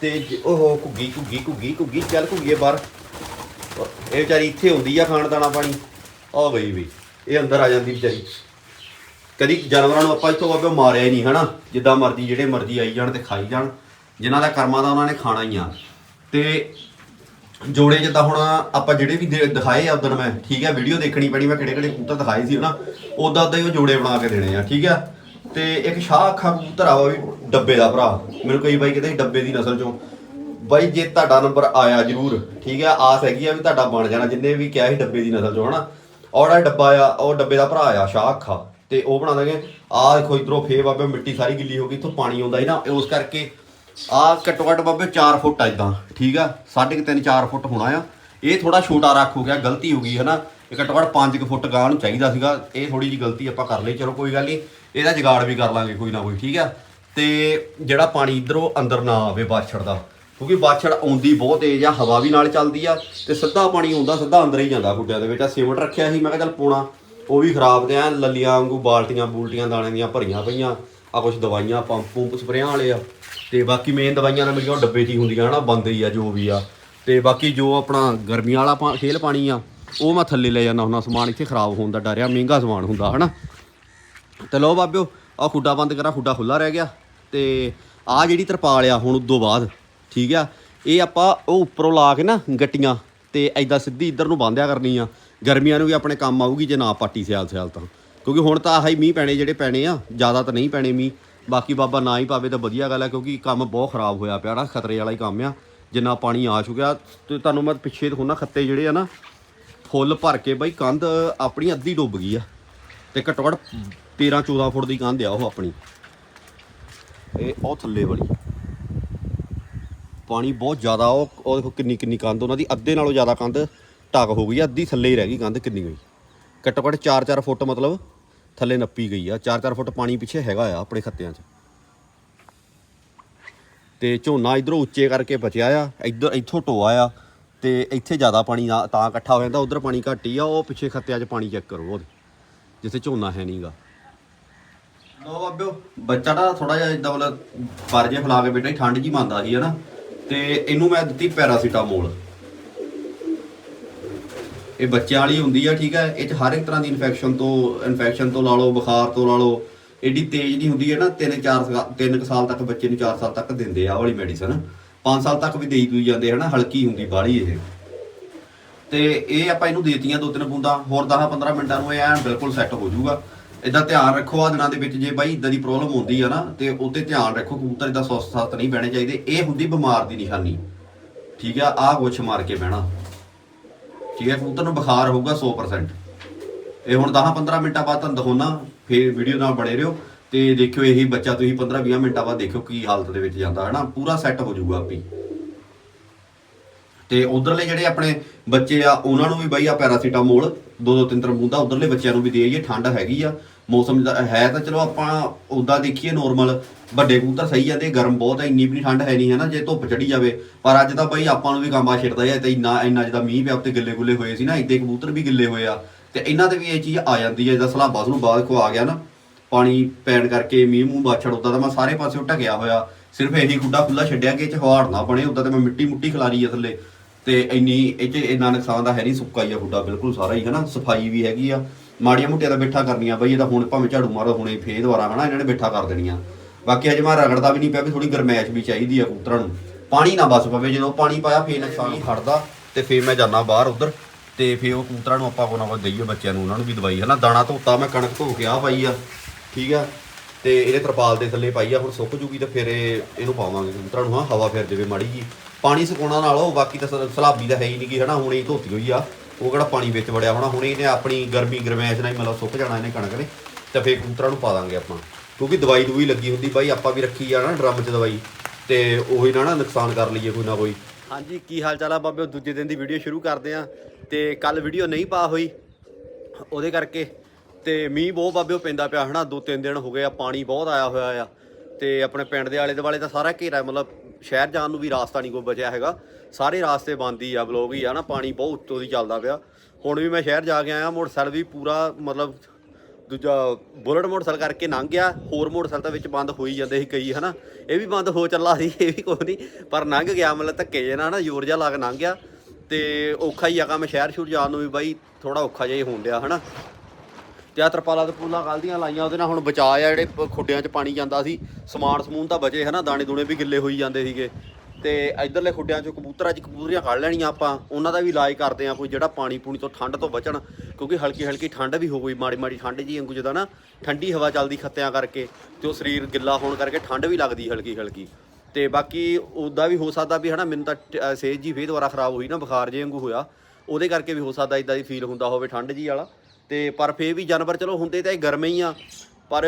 ਤੇ ਉਹ ਘੁੱਗੀ ਘੁੱਗੀ ਘੁੱਗੀ ਘੁੱਗੀ, ਚੱਲ ਘੁੱਗੀਏ ਬਾਹਰ। ਇਹ ਵਿਚਾਰੀ ਇੱਥੇ ਹੁੰਦੀ ਆ ਖਾਣ ਦਾਣਾ ਪਾਣੀ। ਆ ਗਈ ਵੀ, ਇਹ ਅੰਦਰ ਆ ਜਾਂਦੀ ਵਿਚਾਰੀ। ਕਦੀ ਜਾਨਵਰਾਂ ਨੂੰ ਆਪਾਂ ਇੱਥੋਂ ਆਪੇ ਮਾਰਿਆ ਹੀ ਨਹੀਂ, ਹਨਾ? ਜਿੱਦਾਂ ਮਰਜ਼ੀ ਜਿਹੜੇ ਮਰਜ਼ੀ ਆਈ ਜਾਣ ਤੇ ਖਾਈ ਜਾਣ, ਜਿਨ੍ਹਾਂ ਦਾ ਕਰਮਾਂ ਦਾ ਉਹਨਾਂ ਨੇ ਖਾਣਾ ਹੀ ਆ। ਤੇ ਜੋੜੇ ਜਿੱਦਾਂ ਹੁਣ ਆਪਾਂ ਜਿਹੜੇ ਵੀ ਦੇ- ਦਿਖਾਏ ਆ ਉਦੋਂ ਮੈਂ, ਠੀਕ ਹੈ ਵੀਡੀਓ ਦੇਖਣੀ ਪੈਣੀ, ਮੈਂ ਕਿਹੜੇ ਕਿਹੜੇ ਕਬੂਤਰ ਦਿਖਾਏ ਸੀ, ਹਨਾ? ਉਦਾਂ ਉਦਾਂ ਹੀ ਉਹ ਜੋੜੇ ਬਣਾ ਕੇ ਦੇਣੇ ਆ, ਠੀਕ ਆ? ਤੇ ਇੱਕ ਸ਼ਾਹ ਅੱਖਾਂ ਕਬੂਤਰ ਆ ਵਾ ਵੀ ਡੱਬੇ ਦਾ ਭਰਾ। ਮੈਨੂੰ ਕਈ ਬਾਈ ਕਹਿੰਦੇ ਸੀ ਡੱਬੇ ਦੀ ਨਸਲ ਚੋਂ। ਬਾਈ, ਜੇ ਤੁਹਾਡਾ ਨੰਬਰ ਆਇਆ ਜ਼ਰੂਰ, ਠੀਕ ਆ? ਆਸ ਹੈਗੀ ਆ ਵੀ ਤੁਹਾਡਾ ਬਣ ਜਾਣਾ, ਜਿੰਨੇ ਵੀ ਕਿਹਾ ਸੀ ਡੱਬੇ ਦੀ ਨਸਲ ਚੋਂ, ਹਨਾ? ਔਰ ਜਿਹੜਾ ਡੱਬਾ ਆ, ਉਹ ਡੱਬੇ ਦਾ ਭਰਾ ਆ, ਸ਼ਾਹ ਅੱਖਾ। ਤੇ ਉਹ ਬਣਾ ਦਾਂਗੇ। ਆਹ ਦੇਖੋ ਇਧਰੋਂ ਫੇ ਬਾਬੇ, ਮਿੱਟੀ ਸਾਰੀ ਗਿੱਲੀ ਹੋ ਗਈ, ਇੱਥੋਂ ਪਾਣੀ ਆਉਂਦਾ ਸੀ ਨਾ, ਉਸ ਕਰਕੇ ਆ ਘੱਟੋ ਘੱਟ ਬਾਬੇ 4 ਫੁੱਟ ਆ ਇਦਾਂ ਠੀਕ ਆ? 3.5 4 ਫੁੱਟ ਹੋਣਾ ਆ। ਇਹ ਥੋੜਾ ਛੋਟਾ ਰੱਖ ਹੋ ਗਿਆ, ਗਲਤੀ ਹੋ ਗਈ ਹੈ ਨਾ ਇਹ ਘੱਟੋ ਘੱਟ 5 ਫੁੱਟ ਗਾਂ ਨੂੰ ਚਾਹੀਦਾ ਸੀਗਾ। ਇਹ ਥੋੜੀ ਜੀ ਗਲਤੀ ਆਪਾਂ ਕਰ ਲਈ, ਚਲੋ ਕੋਈ ਗੱਲ ਨਹੀਂ। ਇਹਦਾ ਜਗਾੜ ਵੀ ਕਰ ਲਾਂਗੇ ਕੋਈ ਨਾ ਕੋਈ, ਠੀਕ ਆ? ਤੇ ਜਿਹੜਾ ਪਾਣੀ ਇਧਰੋਂ ਅੰਦਰ ਨਾ ਆਵੇ ਬਾਛੜ ਦਾ, ਕਿਉਂਕਿ ਬਾਛੜ ਆਉਂਦੀ ਬਹੁਤ ਤੇਜ਼ ਆ, ਹਵਾ ਵੀ ਨਾਲ ਚੱਲਦੀ ਆ, ਤੇ ਸਿੱਧਾ ਪਾਣੀ ਆਉਂਦਾ, ਸਿੱਧਾ ਅੰਦਰ ਹੀ ਜਾਂਦਾ ਗੁੱਡਿਆਂ ਦੇ ਵਿੱਚ। ਆ ਸੀਮਟ ਰੱਖਿਆ ਸੀ, ਮੈਂ ਕਿਹਾ ਚੱਲ ਪੋਣਾ, ਉਹ ਵੀ ਖਰਾਬ ਤੇ ਆ ਲੱਲੀਆਂ ਵਾਂਗੂ ਬਾਲਟੀਆਂ ਬੂਲਟੀਆਂ ਦਾਣੇ ਦੀਆਂ ਭਰੀਆਂ ਪਈਆਂ। ਆ ਕੁਝ ਦਵਾਈਆਂ ਪੰਪ ਪੰਪ ਸਪਰੇਆਂ ਵਾਲੇ ਆ। ਤੇ ਬਾਕੀ ਮੇਨ ਦਵਾਈਆਂ ਤਾਂ ਮੇਰੀਆਂ ਉਹ ਡੱਬੇ 'ਚ ਹੀ ਹੁੰਦੀਆਂ ਹਨਾ, ਬੰਦ ਹੀ ਆ ਜੋ ਵੀ ਆ। ਤੇ ਬਾਕੀ ਜੋ ਆਪਣਾ ਗਰਮੀਆਂ ਵਾਲਾ ਖੇਲ ਪਾਣੀ ਆ, ਉਹ ਮੈਂ ਥੱਲੇ ਲੈ ਜਾਂਦਾ ਹੁੰਦਾ, ਸਮਾਨ ਇੱਥੇ ਖਰਾਬ ਹੋਣ ਦਾ ਡਰ ਆ, ਮਹਿੰਗਾ ਸਮਾਨ ਹੁੰਦਾ ਹਨਾ। ਤੇ ਲਓ ਬਾਬਿਓ ਆ ਖੁੱਡਾ ਬੰਦ ਕਰਾ, ਖੁੱਡਾ ਖੁੱਲਾ ਰਹਿ ਗਿਆ। ਤੇ ਆ ਜਿਹੜੀ ਤਰਪਾਲ ਆ, ਹੁਣ ਉਦੋਂ ਬਾਅਦ, ਠੀਕ ਆ। ਇਹ ਆਪਾਂ ਉਹ ਉੱਪਰੋਂ ਲਾ ਕੇ ਨਾ ਗੱਟੀਆਂ, ਤੇ ਐਦਾਂ ਸਿੱਧੀ ਇੱਧਰ ਨੂੰ ਬੰਦਿਆ ਕਰਨੀ ਆ ਗਰਮੀਆਂ ਨੂੰ ਵੀ ਆਪਣੇ ਕੰਮ ਆਊਗੀ, ਜੇ ਨਾ ਪਾਟੀ ਸਿਆਲ ਸਿਆਲ ਤਾਂ। ਕਿਉਂਕਿ ਹੁਣ ਤਾਂ ਆਹੀ ਮੀਂਹ ਪੈਣੇ ਜਿਹੜੇ ਪੈਣੇ ਆ, ਜ਼ਿਆਦਾ ਤਾਂ ਨਹੀਂ ਪੈਣੇ ਮੀਂਹ। ਬਾਕੀ ਬਾਬਾ ਨਾ ਹੀ ਪਾਵੇ ਤਾਂ ਵਧੀਆ ਗੱਲ ਹੈ ਕਿਉਂਕਿ ਕੰਮ ਬਹੁਤ ਖਰਾਬ ਹੋਇਆ ਪਿਆ ਨਾ, ਖਤਰੇ ਵਾਲਾ ਹੀ ਕੰਮ ਆ। ਜਿੰਨਾ ਪਾਣੀ ਆ ਚੁੱਕਿਆ, ਤੇ ਤੁਹਾਨੂੰ ਮੈਂ ਪਿੱਛੇ ਦਿਖਾਉਣਾ ਖੱਤੇ ਜਿਹੜੇ ਆ ਨਾ, ਫੁੱਲ ਭਰ ਕੇ ਬਾਈ ਕੰਧ ਆਪਣੀ ਅੱਧੀ ਡੁੱਬ ਗਈ ਆ। ਤੇ ਘੱਟੋ ਘੱਟ 13 14 ਫੁੱਟ ਦੀ ਕੰਧ ਆ ਉਹ ਆਪਣੀ। ਇਹ ਉਹ ਥੱਲੇ ਵਾਲੀ। ਪਾਣੀ ਬਹੁਤ ਜ਼ਿਆਦਾ, ਉਹ ਉਹ ਦੇਖੋ ਕਿੰਨੀ ਕਿੰਨੀ ਕੰਧ, ਉਹਨਾਂ ਦੀ ਅੱਧੇ ਨਾਲੋਂ ਜ਼ਿਆਦਾ ਕੰਧ ਢੱਕ ਹੋ ਗਈ ਅੱਧੀ ਥੱਲੇ ਹੀ ਰਹਿ ਗਈ ਕੰਧ ਕਿੰਨੀ ਹੋਈ ਘੱਟੋ ਘੱਟ 4-4 ਫੁੱਟ ਮਤਲਬ ਥੱਲੇ ਨੱਪੀ ਗਈ ਆ। 4-4 ਫੁੱਟ ਪਾਣੀ ਪਿੱਛੇ ਹੈਗਾ ਆ ਆਪਣੇ ਖੱਤਿਆਂ 'ਚ। ਤੇ ਝੋਨਾ ਇਧਰੋਂ ਉੱਚੇ ਕਰਕੇ ਬਚਿਆ ਆ। ਇੱਧਰ ਇੱਥੋਂ ਟੋਆ ਆ ਤੇ ਇੱਥੇ ਜ਼ਿਆਦਾ ਪਾਣੀ ਤਾਂ ਇਕੱਠਾ ਹੋ ਜਾਂਦਾ, ਉਧਰ ਪਾਣੀ ਘੱਟ ਹੀ ਆ, ਉਹ ਪਿੱਛੇ ਖੱਤਿਆਂ 'ਚ ਪਾਣੀ ਚੈੱਕ ਕਰੋ ਉਹਦੇ, ਜਿੱਥੇ ਝੋਨਾ ਹੈ ਨਹੀਂਗਾ ਲੋ ਬਾਬਿਓ, ਬੱਚਾ ਦਾ ਥੋੜਾ ਜਿਹਾ ਇਦਾਂ ਮਤਲਬ ਪਰ ਜੇ ਫਲਾ ਕੇ ਬੈਠਾ, ਠੰਡ ਜੀ ਮੰਨਦਾ ਸੀ ਹਨਾ। ਤੇ ਇਹਨੂੰ ਮੈਂ ਦਿੱਤੀ ਪੈਰਾਸੀਟਾਮੋਲ। ਇਹ ਬੱਚਿਆਂ ਵਾਲੀ ਹੁੰਦੀ ਆ, ਠੀਕ ਹੈ ਇਹ ਚ ਹਰ ਇੱਕ ਤਰ੍ਹਾਂ ਦੀ ਇਨਫੈਕਸ਼ਨ ਤੋਂ ਇਨਫੈਕਸ਼ਨ ਤੋਂ ਲਾ ਲਓ, ਬੁਖਾਰ ਤੋਂ ਲਾ ਲਓ, ਏਡੀ ਤੇਜ਼ ਨਹੀਂ ਹੁੰਦੀ ਹੈ ਨਾ 3-4 3 ਸਾਲ ਤੱਕ ਬੱਚੇ ਨੂੰ 4 ਸਾਲ ਤੱਕ ਦਿੰਦੇ ਆ ਵਾਲੀ ਮੈਡੀਸਨ 5 ਸਾਲ ਤੱਕ ਵੀ ਦੇਈ ਦੂਈ ਜਾਂਦੇ ਹਨਾ, ਹਲਕੀ ਹੁੰਦੀ ਬਾਹਲੀ ਇਹ। ਤੇ ਇਹ ਆਪਾਂ ਇਹਨੂੰ ਦੇਤੀਆਂ ਦੋ ਤਿੰਨ ਬੂੰਦਾਂ, ਹੋਰ 10-15 ਮਿੰਟਾਂ ਨੂੰ ਇਹ ਐਨ ਬਿਲਕੁਲ ਸੈੱਟ ਹੋ ਜਾਊਗਾ। ਇਦਾਂ ਧਿਆਨ ਰੱਖੋ ਆ ਦਿਨਾਂ ਦੇ ਵਿੱਚ, ਜੇ ਬਾਈ ਇਦਾਂ ਦੀ ਪ੍ਰੋਬਲਮ ਹੁੰਦੀ ਆ ਨਾ, ਤੇ ਉੱਤੇ ਧਿਆਨ ਰੱਖੋ, ਕਬੂਤਰ ਇਦਾਂ ਸੁਸਤ ਸਤ ਨਹੀਂ ਬਹਿਣੇ ਚਾਹੀਦੇ, ਇਹ ਹੁੰਦੀ ਬਿਮਾਰ ਦੀ ਨਿਸ਼ਾਨੀ। ਠੀਕ ਆ, ਆਹ ਗੁੱਛ ਮਾਰ ਕੇ ਬਹਿਣਾ। ਠੀਕ ਹੈ ਕਬੂਤਰ ਨੂੰ ਬੁਖਾਰ ਹੋਊਗਾ 100% ਇਹ ਹੁਣ 10-15 ਮਿੰਟਾਂ ਬਾਅਦ ਤੁਹਾਨੂੰ ਦਿਖਾਉਣਾ ਫੇਰ ਵੀਡੀਓ ਨਾਲ ਬਣੇ ਰਹੋ ਤੇ ਦੇਖਿਓ ਇਹੀ ਬੱਚਾ ਤੁਸੀਂ 15-20 ਮਿੰਟਾਂ ਬਾਅਦ ਦੇਖਿਓ ਕੀ ਹਾਲਤ ਦੇ ਵਿੱਚ ਜਾਂਦਾ ਹੈ ਨਾ ਪੂਰਾ ਸੈੱਟ ਹੋ ਜਾਊਗਾ ਆਪੀ। ਤੇ ਉਧਰਲੇ ਜਿਹੜੇ ਆਪਣੇ ਬੱਚੇ ਆ, ਉਹਨਾਂ ਨੂੰ ਵੀ ਬਈ ਆ ਪੈਰਾਸੀਟਾਮੋਲ ਦੋ ਦੋ ਤਿੰਨ ਤਿੰਨ ਬੂੰਦਾ ਉਧਰਲੇ ਬੱਚਿਆਂ ਨੂੰ ਵੀ ਦੇ ਆਈਏ, ਠੰਡ ਹੈਗੀ ਆ। ਮੌਸਮ ਦਾ ਹੈ ਤਾਂ ਚਲੋ ਆਪਾਂ ਉਦਾਂ ਦੇਖੀਏ ਨੋਰਮਲ ਵੱਡੇ ਕਬੂਤਰ ਸਹੀ ਜਾਂਦੇ ਗਰਮ ਬਹੁਤ ਹੈ ਇੰਨੀ ਵੀ ਠੰਡ ਹੈ ਨਹੀਂ ਹੈ ਨਾ ਜੇ ਧੁੱਪ ਚੜੀ ਜਾਵੇ। ਪਰ ਅੱਜ ਤਾਂ ਬਾਈ ਆਪਾਂ ਨੂੰ ਵੀ ਗਾਂਬਾ ਛਿੜਦਾ ਹੈ ਤੇ ਇੰਨਾ ਇੰਨਾ ਜਿਹਦਾ ਮੀਂਹ ਪਿਆ, ਉੱਤੇ ਗਿੱਲੇ ਗੁੱਲੇ ਹੋਏ ਸੀ ਨਾ, ਇੱਦੇ ਕਬੂਤਰ ਵੀ ਗਿੱਲੇ ਹੋਏ ਆ। ਤੇ ਇਹਨਾਂ ਤੇ ਵੀ ਇਹ ਚੀਜ਼ ਆ ਜਾਂਦੀ ਹੈ ਜਿਹਦਾ ਸਲਾਬਾ ਨੂੰ ਬਾਅਦ ਕੋ ਆ ਗਿਆ ਨਾ, ਪਾਣੀ ਪੈਣ ਕਰਕੇ ਮੀਂਹ ਮੂੰਹ ਬਾਛੜ ਉਦਾਂ ਤਾਂ ਮੈਂ ਸਾਰੇ ਪਾਸੇ ਢਕਿਆ ਹੋਇਆ। ਸਿਰਫ ਇਹੀ ਖੁੱਡਾ ਖੁੱਲਾ ਛੱਡਿਆ ਕਿ ਇਹ ਚ ਹਵਾੜ ਨਾ ਬਣੇ, ਉਦਾਂ ਤੇ ਮੈਂ ਮਿੱਟੀ ਮੁੱਟੀ ਖਿਲਾਰੀ ਆ ਥੱਲੇ। ਤੇ ਇੰਨੀ, ਇਹ ਚ ਇੰਨਾ ਨੁਕਸਾਨ ਦਾ ਹੈ ਨਹੀਂ ਸੁੱਕਾ ਹੀ ਆ ਖੁੱਡਾ, ਬਿਲਕੁਲ ਸਾਰਾ ਹੀ, ਹਨਾ, ਸਫ਼ਾਈ ਵੀ ਹੈਗੀ ਆ। ਮਾੜੀਆਂ ਮੁੱਟੀਆਂ ਤਾਂ ਬੈਠਾ ਕਰਨੀਆਂ ਬਈ, ਇਹ ਤਾਂ ਹੁਣ ਭਾਵੇਂ ਝਾੜੂ ਮਾਰੋ, ਹੁਣੇ ਫੇਰ ਦੁਬਾਰਾ ਹਨਾ, ਇਹਨਾਂ ਨੇ ਬੈਠਾ ਕਰ ਦੇਣੀਆਂ। ਬਾਕੀ ਅਜੇ ਮੈਂ ਰਗੜਦਾ ਵੀ ਨਹੀਂ ਪਿਆ ਵੀ ਥੋੜੀ ਗਰਮੈਸ਼ ਵੀ ਚਾਹੀਦੀ ਆ ਕਬੂਤਰਾਂ ਨੂੰ। ਪਾਣੀ ਨਾ ਬਸ ਪਵੇ, ਜਦੋਂ ਪਾਣੀ ਪਾਇਆ ਫੇਰ ਨੁਕਸਾਨ ਖੜਦਾ ਤੇ ਫੇਰ ਮੈਂ ਜਾਂਦਾ ਬਾਹਰ ਉਧਰ ਤੇ ਫੇਰ ਉਹ ਕਬੂਤਰਾਂ ਨੂੰ ਆਪਾਂ ਕੋਨਾ ਕੋ ਦਈਏ, ਬੱਚਿਆਂ ਨੂੰ ਉਹਨਾਂ ਨੂੰ ਵੀ ਦਵਾਈ। ਹਨਾ, ਦਾਣਾ ਧੋਤਾ, ਮੈਂ ਕਣਕ ਧੋ ਕੇ ਆ ਪਾਈ ਆ, ਠੀਕ ਆ। ਤੇ ਇਹਦੇ ਤਰਪਾਲ ਦੇ ਥੱਲੇ ਪਾਈ ਆ, ਹੁਣ ਸੁੱਕ ਜੂਗੀ ਤੇ ਫਿਰ ਇਹ ਇਹਨੂੰ ਪਾਵਾਂਗੇ ਕਬੂਤਰਾਂ ਨੂੰ, ਹਾਂ, ਹਵਾ ਫਿਰ ਦੇਵੇ ਮਾੜੀ ਜੀ। ਪਾਣੀ ਸੁਕਾਉਣਾ ਨਾਲੋਂ ਬਾਕੀ ਤਾਂ ਸਲਾਬੀ ਤਾਂ ਹੈ ਹੀ ਨਹੀਂ ਗੀ ਹਨਾ, ਹੁਣੇ ਹੀ ਧੋਤੀ ਹੋਈ ਆ। ਉਹ ਕਿਹੜਾ ਪਾਣੀ ਵਿੱਚ ਵੜਿਆ ਹੋਣਾ? ਹੁਣ ਇਹਨੇ ਆਪਣੀ ਗਰਮੀ ਗਰਮੈਸ਼ ਨਾਲ ਹੀ ਮਤਲਬ ਸੁੱਕ ਜਾਣਾ ਇਹਨੇ ਕਣਕ ਨੇ। ਤੇ ਫਿਰ ਕਬੂਤਰਾਂ ਨੂੰ ਪਾ ਦਾਂਗੇ ਆਪਾਂ। ਕਿਉਂਕਿ ਦਵਾਈ ਦੂਈ ਲੱਗੀ ਹੁੰਦੀ ਬਾਈ, ਆਪਾਂ ਵੀ ਰੱਖੀ ਆ ਨਾ ਡਰਮ 'ਚ ਦਵਾਈ। ਤੇ ਉਹੀ ਨਾ ਨਾ ਨੁਕਸਾਨ ਕਰ ਲਈਏ ਕੋਈ ਨਾ ਕੋਈ। ਹਾਂਜੀ, ਕੀ ਹਾਲ ਚਾਲ ਆ ਬਾਬੇ? ਦੂਜੇ ਦਿਨ ਦੀ ਵੀਡੀਓ ਸ਼ੁਰੂ ਕਰਦੇ ਆ। ਤੇ ਕੱਲ ਵੀਡੀਓ ਨਹੀਂ ਪਾ ਹੋਈ। ਉਹਦੇ ਕਰਕੇ। ਤੇ ਮੀਂਹ ਬਹੁਤ ਬਾਬਿਓ ਪੈਂਦਾ ਪਿਆ ਹਨਾ। ਦੋ ਤਿੰਨ ਦਿਨ ਹੋ ਗਏ ਆ, ਪਾਣੀ ਬਹੁਤ ਆਇਆ ਹੋਇਆ ਆ। ਤੇ ਆਪਣੇ ਪਿੰਡ ਦੇ ਆਲੇ ਦੁਆਲੇ ਦਾ ਸਾਰਾ ਘੇਰਾ ਮਤਲਬ ਸ਼ਹਿਰ ਜਾਣ ਨੂੰ ਵੀ ਰਾਸਤਾ ਨਹੀਂ ਕੋਈ ਬਚਿਆ ਹੈਗਾ। ਸਾਰੇ ਰਾਸਤੇ ਬੰਦ ਹੀ ਆ ਬਲੌਗ ਹੀ ਆ ਨਾ, ਪਾਣੀ ਬਹੁਤ ਉੱਤੋਂ ਦੀ ਚੱਲਦਾ ਪਿਆ। ਹੁਣ ਵੀ ਮੈਂ ਸ਼ਹਿਰ ਜਾ ਕੇ ਆਇਆ, ਮੋਟਰਸਾਈਕਲ ਵੀ ਪੂਰਾ ਮਤਲਬ ਦੂਜਾ ਬੁਲਟ ਮੋਟਰਸਾਈਕਲ ਕਰਕੇ ਲੰਘ ਗਿਆ, ਹੋਰ ਮੋਟਰਸਾਈਕਲ ਤਾਂ ਵਿੱਚ ਬੰਦ ਹੋਈ ਜਾਂਦੇ ਸੀ ਕਈ, ਹਨਾ। ਇਹ ਵੀ ਬੰਦ ਹੋ ਚੱਲਾ ਸੀ, ਇਹ ਵੀ ਕੋਈ ਨਹੀਂ, ਪਰ ਲੰਘ ਗਿਆ, ਮਤਲਬ ਧੱਕੇ ਜੇ ਨਾਲ ਨਾ ਜ਼ੋਰ ਜਿਹਾ ਲਾ ਕੇ ਲੰਘ ਗਿਆ। ਤੇ ਔਖਾ ਹੀ ਆ ਮੈਂ ਸ਼ਹਿਰ ਸ਼ੁਰ ਜਾਣ ਨੂੰ ਵੀ ਬਾਈ ਥੋੜਾ ਔਖਾ ਜਿਹਾ ਹੀ ਹੋਣ ਡਿਆ, ਹਨਾ। ਤੇ ਆ ਤਰਪਾਲਾਂ ਤੇ ਪੂਲਾਂ ਦੀਆਂ ਲਾਈਆਂ ਉਹਦੇ ਨਾਲ, ਹੁਣ ਬਚਾ ਆ ਜਿਹੜੇ ਪ- ਖੁੱਡਿਆਂ 'ਚ ਪਾਣੀ ਜਾਂਦਾ ਸੀ, ਸਮਾਨ ਸਮੂਨ ਤਾਂ ਬਚੇ ਹਨਾ, ਦਾਣੇ ਦੂਣੇ ਵੀ ਗਿੱਲੇ ਹੋਈ ਜਾਂਦੇ ਸੀਗੇ। ਤੇ ਇਧਰਲੇ ਖੁੱਡਿਆਂ 'ਚ ਕਬੂਤਰਾਂ 'ਚ ਕਬੂਤਰੀਆਂ ਕੱਢ ਲੈਣੀਆਂ ਆਪਾਂ, ਉਹਨਾਂ ਦਾ ਵੀ ਇਲਾਜ ਕਰਦੇ ਆ ਕੋਈ ਜਿਹੜਾ ਪਾਣੀ ਪੂਣੀ ਤੋਂ ਠੰਡ ਤੋਂ ਬਚਣ, ਕਿਉਂਕਿ ਹਲਕੀ ਹਲਕੀ ਠੰਡ ਵੀ ਹੋ ਗਈ ਮਾੜੀ ਮਾੜੀ ਠੰਡ ਜੀ ਵਾਂਗੂ ਜਦੋਂ ਨਾ, ਠੰਡੀ ਹਵਾ ਚੱਲਦੀ ਖੱਤਿਆਂ ਕਰਕੇ, ਤੇ ਉਹ ਸਰੀਰ ਗਿੱਲਾ ਹੋਣ ਕਰਕੇ ਠੰਡ ਵੀ ਲੱਗਦੀ ਹਲਕੀ ਹਲਕੀ ਤੇ ਬਾਕੀ ਉਹਦਾ ਵੀ ਹੋ ਸਕਦਾ ਵੀ ਹਨਾ, ਮੈਨੂੰ ਤਾਂ ਟ- ਅਹ ਸੇਜ ਜੀ ਫੇਰ ਦੁਬਾਰਾ ਖਰਾਬ ਹੋਈ ਨਾ, ਬੁਖਾਰ ਜੇ ਵਾਂਗੂ ਹੋਇਆ, ਉਹਦੇ ਕਰਕੇ ਵੀ ਹੋ ਸਕਦਾ ਇਦਾਂ ਦੀ ਫੀਲ ਹੁੰਦਾ ਹੋਵੇ ਠੰਡ ਜੀ ਵਾਲਾ। ਤੇ ਪਰ ਫੇਰ ਵੀ ਜਾਨਵਰ ਚਲੋ ਹੁੰਦੇ ਤਾਂ ਇਹ ਗਰਮੇ ਹੀ ਆ, ਪਰ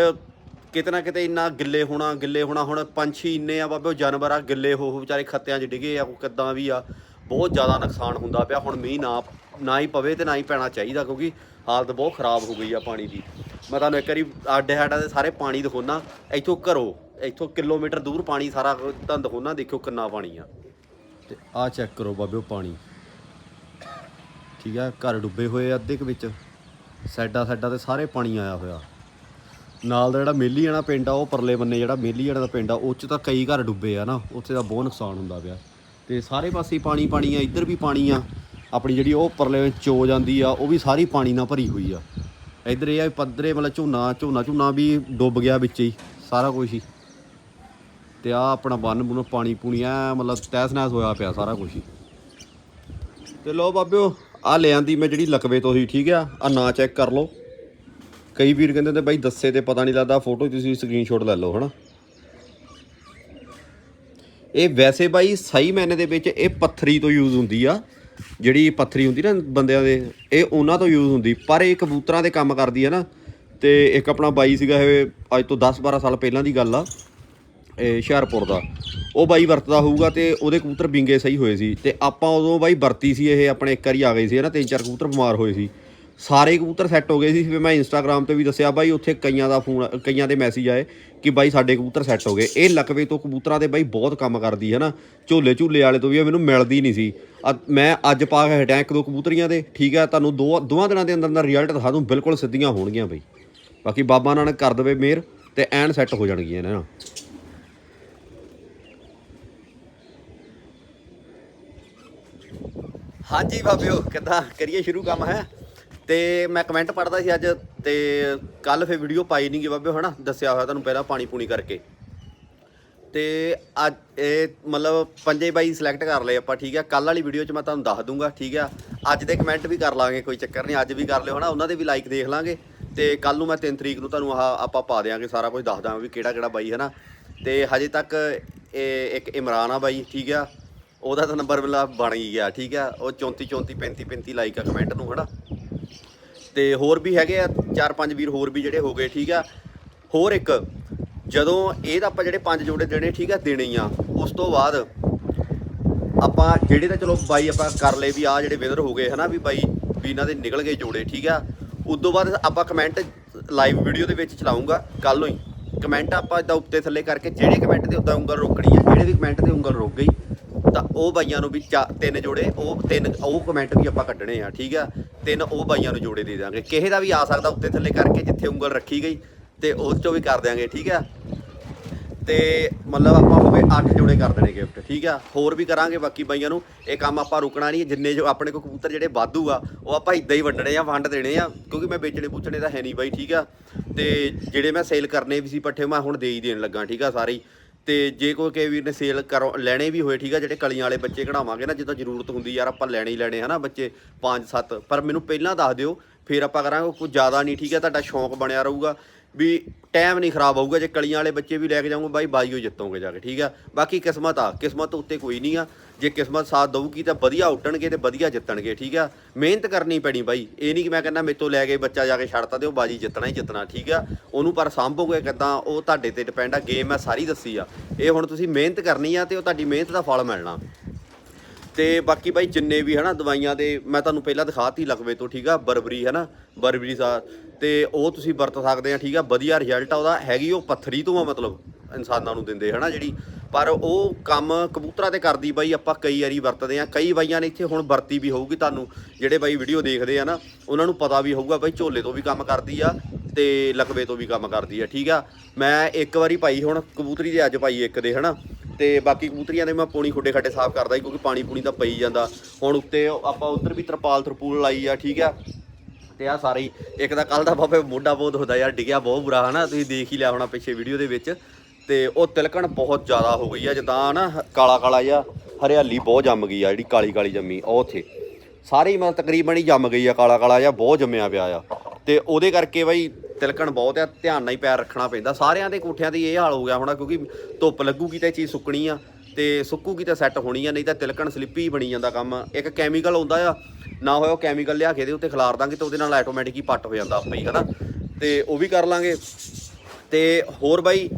ਕਿਤੇ ਨਾ ਕਿਤੇ ਇੰਨਾ ਗਿੱਲੇ ਹੋਣਾ ਗਿੱਲੇ ਹੋਣਾ, ਹੁਣ ਪੰਛੀ ਇੰਨੇ ਆ ਬਾਬੇ, ਉਹ ਜਾਨਵਰ ਆ, ਗਿੱਲੇ ਹੋ ਹੋ ਵਿਚਾਰੇ ਖੱਤਿਆਂ 'ਚ ਡਿੱਗੇ ਆ ਕਿੱਦਾਂ ਵੀ ਆ, ਬਹੁਤ ਜ਼ਿਆਦਾ ਨੁਕਸਾਨ ਹੁੰਦਾ ਪਿਆ, ਹੁਣ ਮੀਂਹ ਨਾ ਨਾ ਹੀ ਪਵੇ ਤੇ ਨਾ ਹੀ ਪੈਣਾ ਚਾਹੀਦਾ ਕਿਉਂਕਿ ਹਾਲਤ ਬਹੁਤ ਖਰਾਬ ਹੋ ਗਈ ਆ ਪਾਣੀ ਦੀ। ਮੈਂ ਤੁਹਾਨੂੰ ਇੱਕ ਵਾਰੀ ਅੱਡੇ ਹੈਡਾਂ ਦੇ ਸਾਰੇ ਪਾਣੀ ਦਿਖਾਉਣਾ ਇੱਥੋਂ ਘਰੋਂ, ਇੱਥੋਂ ਕਿਲੋਮੀਟਰ ਦੂਰ ਪਾਣੀ ਸਾਰਾ ਤੁਹਾਨੂੰ ਦਿਖਾਉਣਾ ਦੇਖਿਓ ਕਿੰਨਾ ਪਾਣੀ ਆ। ਤੇ ਆ ਚੈੱਕ ਕਰੋ ਬਾਬਿਓ ਪਾਣੀ। ਠੀਕ ਆ, ਘਰ ਡੁੱਬੇ ਹੋਏ ਆ ਅੱਧੇ ਕੁ ਵਿੱਚ। ਸਾਈਡਾਂ ਸਾਈਡਾਂ ਤੇ ਸਾਰੇ ਪਾਣੀ ਆਇਆ ਹੋਇਆ। ਨਾਲ ਦਾ ਜਿਹੜਾ ਮੇਲੀ ਵਾਲਾ ਪਿੰਡ ਆ, ਉਹ ਪਰਲੇ ਬੰਨੇ ਜਿਹੜਾ ਮੇਲੀ ਵਾਲਾ ਦਾ ਪਿੰਡ ਆ, ਉਹ ਚ ਤਾਂ ਕਈ ਘਰ ਡੁੱਬੇ ਆ ਨਾ, ਉੱਥੇ ਦਾ ਬਹੁਤ ਨੁਕਸਾਨ ਹੁੰਦਾ ਪਿਆ। ਤੇ ਸਾਰੇ ਪਾਸੇ ਪਾਣੀ ਪਾਣੀ ਆ, ਇੱਧਰ ਵੀ ਪਾਣੀ ਆ। ਆਪਣੀ ਜਿਹੜੀ ਉਹ ਪਰਲੇ ਚੋ ਜਾਂਦੀ ਆ, ਉਹ ਵੀ ਸਾਰੀ ਪਾਣੀ ਨਾਲ ਭਰੀ ਹੋਈ ਆ। ਇੱਧਰ ਇਹ ਆ ਵੀ ਪੱਧਰੇ ਮਤਲਬ ਝੋਨਾ ਝੋਨਾ ਝੋਨਾ ਵੀ ਡੁੱਬ ਗਿਆ ਵਿੱਚ ਹੀ, ਸਾਰਾ ਕੁਝ ਹੀ। ਤੇ ਆ ਆਪਣਾ ਬੰਨ ਬੁਨ ਪਾਣੀ ਪੂਣੀ ਆ ਮਤਲਬ ਤਹਿਸ ਨਹਿਸ ਹੋਇਆ ਪਿਆ ਸਾਰਾ ਕੁਝ ਹੀ। ਤੇ ਲੋ ਬਾਬਿਓ ਆ ਲਿਆਂਦੀ ਮੈਂ ਜਿਹੜੀ ਲਕਵੇ ਤੋਂ ਸੀ ਠੀਕ ਆ? ਆ ਨਾ ਚੈੱਕ ਕਰ ਲਓ। ਕਈ ਵੀਰ ਕਹਿੰਦੇ ਤੇ ਬਾਈ ਦੱਸੇ ਤੇ ਪਤਾ ਨਹੀਂ ਲੱਗਦਾ, ਫੋਟੋ ਤੁਸੀਂ ਸਕਰੀਨਸ਼ਾਟ ਲੈ ਲਓ, ਹਨਾ? ਇਹ ਵੈਸੇ ਬਾਈ ਸਹੀ ਮੈਨੇ ਦੇ ਵਿੱਚ ਇਹ ਪੱਥਰੀ ਤੋਂ ਯੂਜ਼ ਹੁੰਦੀ ਆ। ਜਿਹੜੀ ਪੱਥਰੀ ਹੁੰਦੀ ਨਾ ਬੰਦਿਆਂ ਦੇ, ਇਹ ਉਹਨਾਂ ਤੋਂ ਯੂਜ਼ ਹੁੰਦੀ। ਪਰ ਇਹ ਕਬੂਤਰਾਂ ਦੇ ਕੰਮ ਕਰਦੀ ਆ ਨਾ। ਤੇ ਇੱਕ ਆਪਣਾ ਬਾਈ ਸੀਗਾ ਇਹ ਅੱਜ ਤੋਂ 10 12 ਸਾਲ ਪਹਿਲਾਂ ਦੀ ਗੱਲ ਆ, ਇਹ ਹੁਸ਼ਿਆਰਪੁਰ ਦਾ। ਉਹ ਬਾਈ ਵਰਤਦਾ ਹੋਊਗਾ ਤੇ ਉਹਦੇ ਕਬੂਤਰ ਬਿੰਗੇ ਸਹੀ ਹੋਏ ਸੀ ਤੇ ਆਪਾਂ ਉਦੋਂ ਬਾਈ ਵਰਤੀ ਸੀ ਇਹ, ਆਪਣੇ ਇੱਕ ਵਾਰੀ ਆ ਗਏ ਸੀ ਹੈ ਨਾ ਤਿੰਨ ਚਾਰ ਕਬੂਤਰ ਬਿਮਾਰ ਹੋਏ ਸੀ। ਸਾਰੇ ਕਬੂਤਰ ਸੈੱਟ ਹੋ ਗਏ ਸੀ, ਫਿਰ ਮੈਂ ਇੰਸਟਾਗ੍ਰam ਤੇ ਵੀ ਦੱਸਿਆ, ਬਾਈ ਉੱਥੇ ਕਈਆਂ ਦਾ ਫੋਨ, ਕਈਆਂ ਦੇ ਮੈਸੇਜ ਆਏ ਕਿ ਬਾਈ ਸਾਡੇ ਕਬੂਤਰ ਸੈੱਟ ਹੋ ਗਏ। ਇਹ ਲਕਵੇ ਤੋਂ ਕਬੂਤਰਾਂ ਦੇ ਬਾਈ ਬਹੁਤ ਕੰਮ ਕਰਦੀ ਹੈ ਨਾ ਝੋਲੇ ਝੂਲੇ ਵਾਲੇ ਤੋਂ ਵੀ ਇਹ ਮੈਨੂੰ ਮਿਲਦੀ ਨਹੀਂ ਸੀ। ਅ- ਮੈਂ ਅੱਜ ਪਾ ਕੇ ਹਟਿਆ ਇੱਕ ਦੋ ਕਬੂਤਰੀਆਂ ਦੇ, ਠੀਕ ਹੈ ਤੁਹਾਨੂੰ ਦੋ, ਦੋਵਾਂ ਦਿਨਾਂ ਦੇ ਅੰਦਰ ਅੰਦਰ ਰਿਜ਼ਲਟ ਦਿਖਾ ਦੂੰ ਬਿਲਕੁਲ ਸਿੱਧੀਆਂ ਹੋਣਗੀਆਂ ਬਾਈ। ਬਾਕੀ ਬਾਬਾ ਨਾਨਕ ਕਰ ਦੇਵੇ ਮਿਹਰ ਤੇ ਐਨ ਸੈੱਟ ਹੋ ਜਾਣਗੀਆਂ ਨਾ। ਹਾਂਜੀ ਬਾਬਿਓ ਕਿੱਦਾਂ? ਕਰੀਏ ਸ਼ੁਰੂ ਕੰਮ, ਹੈ? ਤੇ ਮੈਂ ਕਮੈਂਟ ਪੜਦਾ ਸੀ ਅੱਜ, ਤੇ ਕੱਲ ਫੇ ਵੀਡੀਓ ਪਾਈ ਨਹੀਂ ਗਈ ਬਾਬਿਓ ਹਨਾ? ਦੱਸਿਆ ਹੋਇਆ ਤੁਹਾਨੂੰ ਪਹਿਲਾਂ ਪਾਣੀ ਪੂਣੀ ਕਰਕੇ। ਤੇ ਅੱਜ ਇਹ ਮਤਲਬ ਪੰਜੇ ਬਾਈ ਸਿਲੈਕਟ ਕਰ ਲਏ ਆਪਾਂ, ਠੀਕ ਆ? ਕੱਲ ਵਾਲੀ ਵੀਡੀਓ 'ਚ ਮੈਂ ਤੁਹਾਨੂੰ ਦੱਸ ਦੂੰਗਾ, ਠੀਕ ਆ? ਅੱਜ ਦੇ ਕਮੈਂਟ ਵੀ ਕਰ ਲਾਂਗੇ, ਕੋਈ ਚੱਕਰ ਨਹੀਂ ਅੱਜ ਵੀ ਕਰ ਲਿਓ, ਹਨਾ? ਉਹਨਾਂ ਦੇ ਵੀ ਲਾਈਕ ਦੇਖ ਲਾਂਗੇ। ਤੇ ਕੱਲ ਨੂੰ ਮੈਂ 3 ਤਰੀਕ ਨੂੰ ਤੁਹਾਨੂੰ ਆਹ ਆਪਾਂ ਪਾ ਦਿਆਂਗੇ, ਸਾਰਾ ਕੁਝ ਦੱਸ ਦਾਂਗੇ ਵੀ ਕਿਹੜਾ ਕਿਹੜਾ ਬਾਈ, ਹਨਾ? ਤੇ ਹਜੇ ਤੱਕ ਇਹ ਇੱਕ ਇਮਰਾਨ ਆ ਬਾਈ, ਠੀਕ ਆ? ਉਹਦਾ ਤਾਂ ਨੰਬਰ ਮਿਲਾ ਬਣ ਹੀ ਗਿਆ, ਠੀਕ ਆ। ਉਹ 34 34 35 35 ਲਾਈਕ ਆ ਕਮੈਂਟ ਨੂੰ, ਹਨਾ। ਤੇ ਹੋਰ ਵੀ ਹੈਗੇ ਆ, ਚਾਰ, ਪੰਜ ਵੀਰ ਹੋਰ ਵੀ ਜਿਹੜੇ ਹੋ ਗਏ, ਠੀਕ ਆ। ਹੋਰ ਇੱਕ, ਜਦੋਂ ਇਹ ਤਾਂ ਆਪਾਂ ਜਿਹੜੇ ਪੰਜ ਜੋੜੇ ਦੇਣੇ, ਠੀਕ ਆ, ਦੇਣੇ ਹੀ ਆ। ਉਸ ਤੋਂ ਬਾਅਦ ਆਪਾਂ ਜਿਹੜੇ ਤਾਂ ਚਲੋ ਬਾਈ ਆਪਾਂ ਕਰ ਲਏ ਵੀ ਆ ਜਿਹੜੇ ਵਿਨਰ ਹੋ ਗਏ, ਹਨਾ, ਵੀ ਬਾਈ, ਵੀ ਇਹਨਾਂ ਦੇ ਨਿਕਲ ਗਏ ਜੋੜੇ, ਠੀਕ ਆ। ਉਦੋਂ ਬਾਅਦ ਆਪਾਂ ਕਮੈਂਟ ਲਾਈਵ ਵੀਡੀਓ ਦੇ ਵਿੱਚ ਚਲਾਉਂਗਾ ਕੱਲ ਨੂੰ ਹੀ। ਕਮੈਂਟ ਆਪਾਂ ਇਦਾਂ ਉੱਤੇ ਥੱਲੇ ਕਰਕੇ, ਜਿਹੜੇ ਕਮੈਂਟ ਤੇ ਉਦਾਂ ਉਂਗਲ ਰੋਕਣੀ ਆ, ਜਿਹੜੇ ਵੀ ਕਮੈਂਟ ਤੇ ਉਂਗਲ ਰੋਕ ਗਈ ਤਾਂ ਉਹ ਬਾਈਆਂ ਨੂੰ ਵੀ ਚਾ- ਤਿੰਨ ਜੋੜੇ, ਉਹ ਤਿੰਨ, ਉਹ ਕਮੈਂਟ ਵੀ ਆਪਾਂ ਕੱਢਣੇ ਆ, ਠੀਕ ਆ? ਤਿੰਨ ਉਹ ਬਾਈਆਂ ਨੂੰ ਜੋੜੇ ਦੇ ਦਾਂਗੇ ਕਿਸੇ ਦਾ ਵੀ ਆ ਸਕਦਾ ਉੱਤੇ ਥੱਲੇ ਕਰਕੇ, ਜਿੱਥੇ ਉਂਗਲ ਰੱਖੀ ਗਈ, ਤੇ ਉਸ ਚੋਂ ਵੀ ਕਰ ਦਿਆਂਗੇ, ਠੀਕ ਆ? ਤੇ ਮਤਲਬ ਆਪਾਂ ਹੋਵੇ ਗਏ 8 ਜੋੜੇ ਕਰ ਦੇਣੇ ਗਿਫਟ ਠੀਕ ਆ? ਹੋਰ ਵੀ ਕਰਾਂਗੇ ਬਾਕੀ ਬਾਈਆਂ ਨੂੰ। ਇਹ ਕੰਮ ਆਪਾਂ ਰੁਕਣਾ ਨਹੀਂ, ਜਿੰਨੇ ਜੋ ਆਪਣੇ ਕੋਲ ਕਬੂਤਰ ਜਿਹੜੇ ਵਾਧੂ ਆ, ਉਹ ਆਪਾਂ ਇਦਾਂ ਹੀ ਵੰਡਣੇ ਆ, ਵੰਡ ਦੇਣੇ ਆ, ਕਿਉਂਕਿ ਮੈਂ ਵੇਚਣੇ ਪੁੱਛਣੇ ਤਾਂ ਹੈ ਨਹੀਂ ਬਾਈ, ਠੀਕ ਆ? ਤੇ ਜਿਹੜੇ ਮੈਂ ਸੇਲ ਕਰਨੇ ਵੀ ਸੀ ਪੱਠੇ, ਮੈਂ ਹੁਣ ਦੇ ਹੀ ਦੇਣ ਲੱਗਾ, ਠੀਕ ਆ, ਸਾਰੇ ਤੇ ਜੇ ਕੋਈ ਕੇ ਵੀਰ ਨੇ ਸੇਲ ਕਰੋ, ਲੈਣੇ ਵੀ ਹੋਏ, ਠੀਕ ਆ, ਜਿਹੜੇ ਕਲੀਆਂ ਵਾਲੇ ਬੱਚੇ ਕਢਾਵਾਂਗੇ ਨਾ, ਜਿੱਦਾਂ ਜ਼ਰੂਰਤ ਹੁੰਦੀ ਯਾਰ ਆਪਾਂ ਲੈਣੇ ਹੀ ਲੈਣੇ, ਹਨਾ ਬੱਚੇ 5 7 ਪਰ ਮੈਨੂੰ ਪਹਿਲਾਂ ਦੱਸ ਦਿਓ, ਫਿਰ ਆਪਾਂ ਕਰਾਂਗੇ, ਕੋਈ ਜ਼ਿਆਦਾ ਨਹੀਂ, ਠੀਕ ਆ, ਤੁਹਾਡਾ ਸ਼ੌਂਕ ਬਣਿਆ ਰਹੂਗਾ, ਵੀ ਟਾਈਮ ਨਹੀਂ ਖਰਾਬ ਹੋਊਗਾ, ਜੇ ਕਲੀਆਂ ਵਾਲੇ ਬੱਚੇ ਵੀ ਲੈ ਕੇ ਜਾਊਂਗਾ, ਬਾਈ ਬਾਈਓ ਜਿੱਤੋਗੇ ਜਾ ਕੇ, ਠੀਕ ਆ। ਬਾਕੀ ਕਿਸਮਤ ਆ, ਕਿਸਮਤ ਉੱਤੇ ਕੋਈ ਨਹੀਂ ਆ। ਜੇ ਕਿਸਮਤ ਸਾਥ ਦਊਗੀ ਤਾਂ ਵਧੀਆ ਉੱਟਣਗੇ ਤੇ ਵਧੀਆ ਜਿੱਤਣਗੇ, ਠੀਕ ਆ? ਮਿਹਨਤ ਕਰਨੀ ਪੈਣੀ ਬਾਈ। ਇਹ ਨਹੀਂ ਕਿ ਮੈਂ ਕਹਿੰਦਾ ਮੇਤੋਂ ਲੈ ਕੇ ਬੱਚਾ ਜਾ ਕੇ ਛੱਡਤਾ ਤੇ ਉਹ ਬਾਜੀ ਜਿੱਤਣਾ ਹੀ ਜਿੱਤਣਾ, ਠੀਕ ਆ? ਉਹਨੂੰ ਪਰ ਸਾਂਭੋਗੇ ਕਿਦਾਂ? ਉਹ ਤੁਹਾਡੇ ਤੇ ਡਿਪੈਂਡ ਆ ਗੇਮ ਮੈਂ ਸਾਰੀ ਦੱਸੀ ਆ। ਇਹ ਹੁਣ ਤੁਸੀਂ ਮਿਹਨਤ ਕਰਨੀ ਆ ਤੇ ਉਹ ਤੁਹਾਡੀ ਮਿਹਨਤ ਦਾ ਫਲ ਮਿਲਣਾ। ਤੇ ਬਾਕੀ ਬਾਈ ਜਿੰਨੇ ਵੀ ਹਨਾ ਦਵਾਈਆਂ ਦੇ, ਮੈਂ ਤੁਹਾਨੂੰ ਪਹਿਲਾਂ ਦਿਖਾਤੀ ਲਗਵੇ ਤੋਂ, ਠੀਕ ਆ? ਬਰਬਰੀ, ਹਨਾ? ਬਰਬਰੀ ਸਾ ਤੇ ਉਹ ਤੁਸੀਂ ਵਰਤ ਸਕਦੇ ਆ, ਠੀਕ ਆ? ਵਧੀਆ ਰਿਜ਼ਲਟ ਆ ਉਹਦਾ। ਹੈਗੀ ਉਹ ਪੱਥਰੀ ਤੋਂ ਆ ਮਤਲਬ। ਇਨਸਾਨਾਂ ਨੂੰ ਦਿੰਦੇ, ਹਨਾ ਜਿਹੜੀ। ਪਰ ਉਹ ਕੰਮ ਕਬੂਤਰਾਂ ਤੇ ਕਰਦੀ ਬਾਈ, ਆਪਾਂ ਕਈ ਵਾਰੀ ਵਰਤਦੇ ਆ ਕਈ ਬਾਈਆਂ ਨੇ ਇੱਥੇ ਹੁਣ ਵਰਤੀ ਵੀ ਹੋਊਗੀ ਤੁਹਾਨੂੰ, ਜਿਹੜੇ ਬਾਈ ਵੀਡੀਓ ਦੇਖਦੇ ਆ ਨਾ, ਉਹਨਾਂ ਨੂੰ ਪਤਾ ਵੀ ਹੋਊਗਾ ਬਾਈ ਝੋਲੇ ਤੋਂ ਵੀ ਕੰਮ ਕਰਦੀ ਆ ਤੇ ਲਕਵੇ ਤੋਂ ਵੀ ਕੰਮ ਕਰਦੀ ਆ, ਠੀਕ ਆ? ਮੈਂ ਇੱਕ ਵਾਰੀ ਪਾਈ ਹੁਣ ਕਬੂਤਰੀ ਦੇ ਅੱਜ ਪਾਈ ਇੱਕ ਦੇ, ਹਨਾ? ਤੇ ਬਾਕੀ ਕਬੂਤਰੀਆਂ ਦੇ ਮੈਂ ਪੌਣੀ ਖੁੱਡੇ ਖੱਡੇ ਸਾਫ਼ ਕਰਦਾ ਕਿਉਂਕਿ ਪਾਣੀ ਪੂਣੀ ਤਾਂ ਪਈ ਜਾਂਦਾ। ਹੁਣ ਉੱਤੇ ਆਪਾਂ ਉੱਧਰ ਵੀ ਤਰਪਾਲ ਤਰਪੂਲ ਲਾਈ ਆ, ਠੀਕ ਆ? ਤੇ ਆ ਸਾਰੇ ਹੀ। ਇੱਕ ਤਾਂ ਕੱਲ ਦਾ ਬਾਬੇ ਮੋਢਾ ਬਹੁਤ ਹੁੰਦਾ ਯਾਰ, ਡਿੱਗਿਆ ਬਹੁਤ ਬੁਰਾ, ਹਨਾ? ਤੁਸੀਂ ਦੇਖ ਹੀ ਲਿਆ ਹੋਣਾ ਪਿੱਛੇ ਵੀਡੀਓ ਦੇ ਵਿੱਚ। ਤੇ ਉਹ ਤਿਲਕਣ ਬਹੁਤ ਜ਼ਿਆਦਾ ਹੋ ਗਈ ਆ, ਜਿੱਦਾਂ ਨਾ ਕਾਲਾ ਕਾਲਾ ਜਿਹਾ ਹਰਿਆਲੀ ਬਹੁਤ ਜੰਮ ਗਈ ਆ, ਜਿਹੜੀ ਕਾਲੀ ਕਾਲੀ ਜੰਮੀ ਉਹ ਉੱਥੇ। ਸਾਰੀ ਮਤਲਬ ਤਕਰੀਬਨ ਹੀ ਜੰਮ ਗਈ ਆ, ਕਾਲਾ ਕਾਲਾ ਜਿਹਾ ਬਹੁਤ ਜੰਮਿਆ ਪਿਆ ਆ। ਤੇ ਉਹਦੇ ਕਰਕੇ ਬਈ ਤਿਲਕਣ ਬਹੁਤ ਆ, ਧਿਆਨ ਨਾਲ ਹੀ ਪੈਰ ਰੱਖਣਾ ਪੈਂਦਾ। ਸਾਰਿਆਂ ਦੇ ਕੋਠਿਆਂ ਦੀ ਇਹ ਹਾਲ ਹੋ ਗਿਆ ਹੋਣਾ, ਕਿਉਂਕਿ ਧੁੱਪ ਲੱਗੂਗੀ ਤਾਂ ਇਹ ਚੀਜ਼ ਸੁੱਕਣੀ ਆ, ਤੇ ਸੁੱਕੂਗੀ ਤਾਂ ਸੈੱਟ ਹੋਣੀ ਆ, ਨਹੀਂ ਤਾਂ ਤਿਲਕਣ ਸਲਿੱਪੀ ਬਣੀ ਜਾਂਦਾ ਕੰਮ। ਇੱਕ ਕੈਮੀਕਲ ਆਉਂਦਾ ਆ, ਨਾ ਹੋਇਆ ਉਹ ਕੈਮੀਕਲ ਲਿਆ ਕੇ ਦੇ ਉੱਤੇ ਖਿਲਾਰ ਦਾਂਗੇ ਤਾਂ ਉਹਦੇ ਨਾਲ ਆਟੋਮੈਟਿਕ ਹੀ ਪੱਟ ਹੋ ਜਾਂਦਾ ਆਪੇ ਹੀ, ਹਨਾ? ਤੇ ਉਹ ਵੀ ਕਰ ਲਾਂਗੇ। ਤੇ ਹੋਰ ਬਾਈ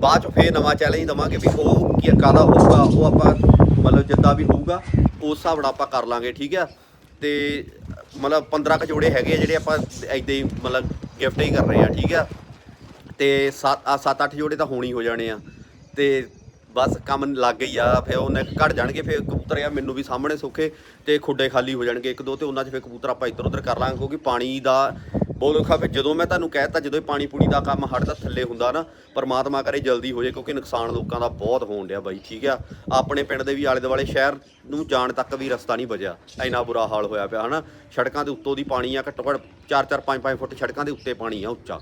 ਬਾਅਦ ਚ ਫੇਰ ਨਵਾਂ ਚੈਲੰਜ ਦਵਾਂਗੇ ਵੀ ਉਹ ਕੀ ਕਾਦਾ ਹੋਊਗਾ, ਉਹ ਆਪਾਂ ਮਤਲਬ ਜਿੱਦਾਂ ਵੀ ਹੋਊਗਾ, ਉਸ ਹਿਸਾਬ ਨਾਲ ਆਪਾਂ ਕਰ ਲਾਂਗੇ, ਠੀਕ ਆ? ਤੇ ਮਤਲਬ 15 ਕ ਜੋੜੇ ਹੈਗੇ ਆ ਜਿਹੜੇ ਆਪਾਂ ਐਦਾਂ ਹੀ ਮਤਲਬ ਗਿਫਟ ਹੀ ਕਰ ਰਹੇ ਆ, ਠੀਕ ਆ? ਤੇ 7-8 ਜੋੜੇ ਤਾਂ ਹੋਣੀ ਹੋ ਜਾਣੇ ਆ। ਤੇ ਬਸ ਕੰਮ ਲੱਗ ਗਈ ਆ, ਫਿਰ ਉਹਨੇ ਘਟ ਜਾਣਗੇ, ਫਿਰ ਕਬੂਤਰ ਆ, ਮੈਨੂੰ ਵੀ ਸਾਹਮਣੇ ਸੁੱਖੇ ਤੇ ਖੁੱਡੇ ਖਾਲੀ ਹੋ ਜਾਣਗੇ ਇੱਕ ਦੋ, ਤੇ ਉਹਨਾਂ 'ਚ ਫਿਰ ਕਬੂਤਰ ਆਪਾਂ ਇੱਧਰ ਉੱਧਰ ਕਰ ਲਾਂਗੇ, ਕਿਉਂਕਿ ਪਾਣੀ ਦਾ ਬਹੁਤ ਔਖਾ ਫਿਰ ਜਦੋਂ ਮੈਂ ਤੁਹਾਨੂੰ ਕਹਿਤਾ ਜਦੋਂ ਇਹ ਪਾਣੀ ਪੂਣੀ ਦਾ ਕੰਮ ਹਟਦਾ ਥੱਲੇ ਹੁੰਦਾ ਨਾ ਪਰਮਾਤਮਾ ਕਰੇ ਜਲਦੀ ਹੋ ਜਾਏ ਕਿਉਂਕਿ ਨੁਕਸਾਨ ਲੋਕਾਂ ਦਾ ਬਹੁਤ ਹੋਣ ਡਿਆ ਬਾਈ ਠੀਕ ਆ? ਆਪਣੇ ਪਿੰਡ ਦੇ ਵੀ ਆਲੇ ਦੁਆਲੇ ਸ਼ਹਿਰ ਨੂੰ ਜਾਣ ਤੱਕ ਵੀ ਰਸਤਾ ਨਹੀਂ ਬਚਿਆ ਇੰਨਾ ਬੁਰਾ ਹਾਲ ਹੋਇਆ ਪਿਆ ਹਨਾ? ਸੜਕਾਂ ਦੇ ਉੱਤੋਂ ਦੀ ਪਾਣੀ ਆ ਘੱਟੋ ਘੱਟ 4-4 5-5 ਫੁੱਟ ਸੜਕਾਂ ਦੇ ਉੱਤੇ ਪਾਣੀ ਆ ਉੱਚਾ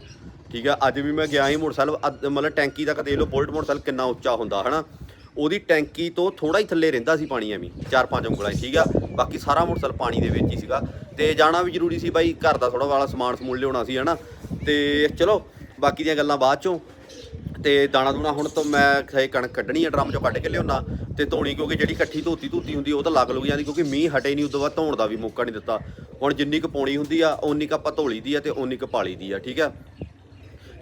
ਠੀਕ ਆ? ਅੱਜ ਵੀ ਮੈਂ ਗਿਆ ਸੀ ਮੋਟਰਸਾਈਕਲ ਅੱਧ- ਮਤਲਬ ਟੈਂਕੀ ਤੱਕ ਦੇਖ ਲਓ ਬੁਲਟ ਮੋਟਰਸਾਈਕਲ ਕਿੰਨਾ ਉੱਚਾ ਹੁੰਦਾ ਹਨਾ? ਉਹਦੀ ਟੈਂਕੀ ਤੋਂ ਥੋੜਾ ਹੀ ਥੱਲੇ ਰਹਿੰਦਾ ਸੀ ਪਾਣੀ ਐਵੇਂ ਚਾਰ ਪੰਜ ਉਂਗਲਾਂ ਹੀ, ਠੀਕ ਆ? ਬਾਕੀ ਸਾਰਾ ਮੋਟਰਸਾਈਕਲ ਪਾਣੀ ਦੇ ਵਿੱਚ ਹੀ ਸੀਗਾ। ਤੇ ਜਾਣਾ ਵੀ ਜ਼ਰੂਰੀ ਸੀ ਬਾਈ, ਘਰ ਦਾ ਥੋੜਾ ਵਾਲਾ ਸਮਾਨ ਸਮੂਨ ਲਿਆਉਣਾ ਸੀ, ਹਨਾ। ਤੇ ਚਲੋ, ਬਾਕੀ ਦੀਆਂ ਗੱਲਾਂ ਬਾਅਦ ਚੋਂ। ਤੇ ਦਾਣਾ ਦੂਣਾ ਹੁਣ ਤੋਂ ਮੈਂ ਖੇ ਕਣਕ ਕੱਢਣੀ ਆ, ਡਰਮ ਚੋਂ ਕੱਢ ਕੇ ਲਿਆਉਣਾ। ਤੇ ਧੋਣੀ, ਕਿਉਂਕਿ ਜਿਹੜੀ ਇਕੱਠੀ ਧੋਤੀ, ਧੂਤੀ ਹੁੰਦੀ, ਉਹ ਤਾਂ ਲੱਗ ਲੁਗ ਜਾਂਦੀ ਕਿਉਂਕਿ ਮੀਂਹ ਹਟੇ ਨਹੀਂ ਉਦੋਂ ਬਾਅਦ ਧੋਣ ਦਾ ਵੀ ਮੌਕਾ ਨਹੀਂ ਦਿੱਤਾ। ਹੁਣ ਜਿੰਨੀ ਕੁ ਪਾਉਣੀ ਹੁੰਦੀ ਆ, ਓਨੀ ਕੁ ਆਪਾਂ ਧੋਲੀ ਦੀ ਆ ਤੇ ਓਨੀ ਕੁ ਪਾਲੀ ਦੀ ਆ, ਠੀਕ ਆ।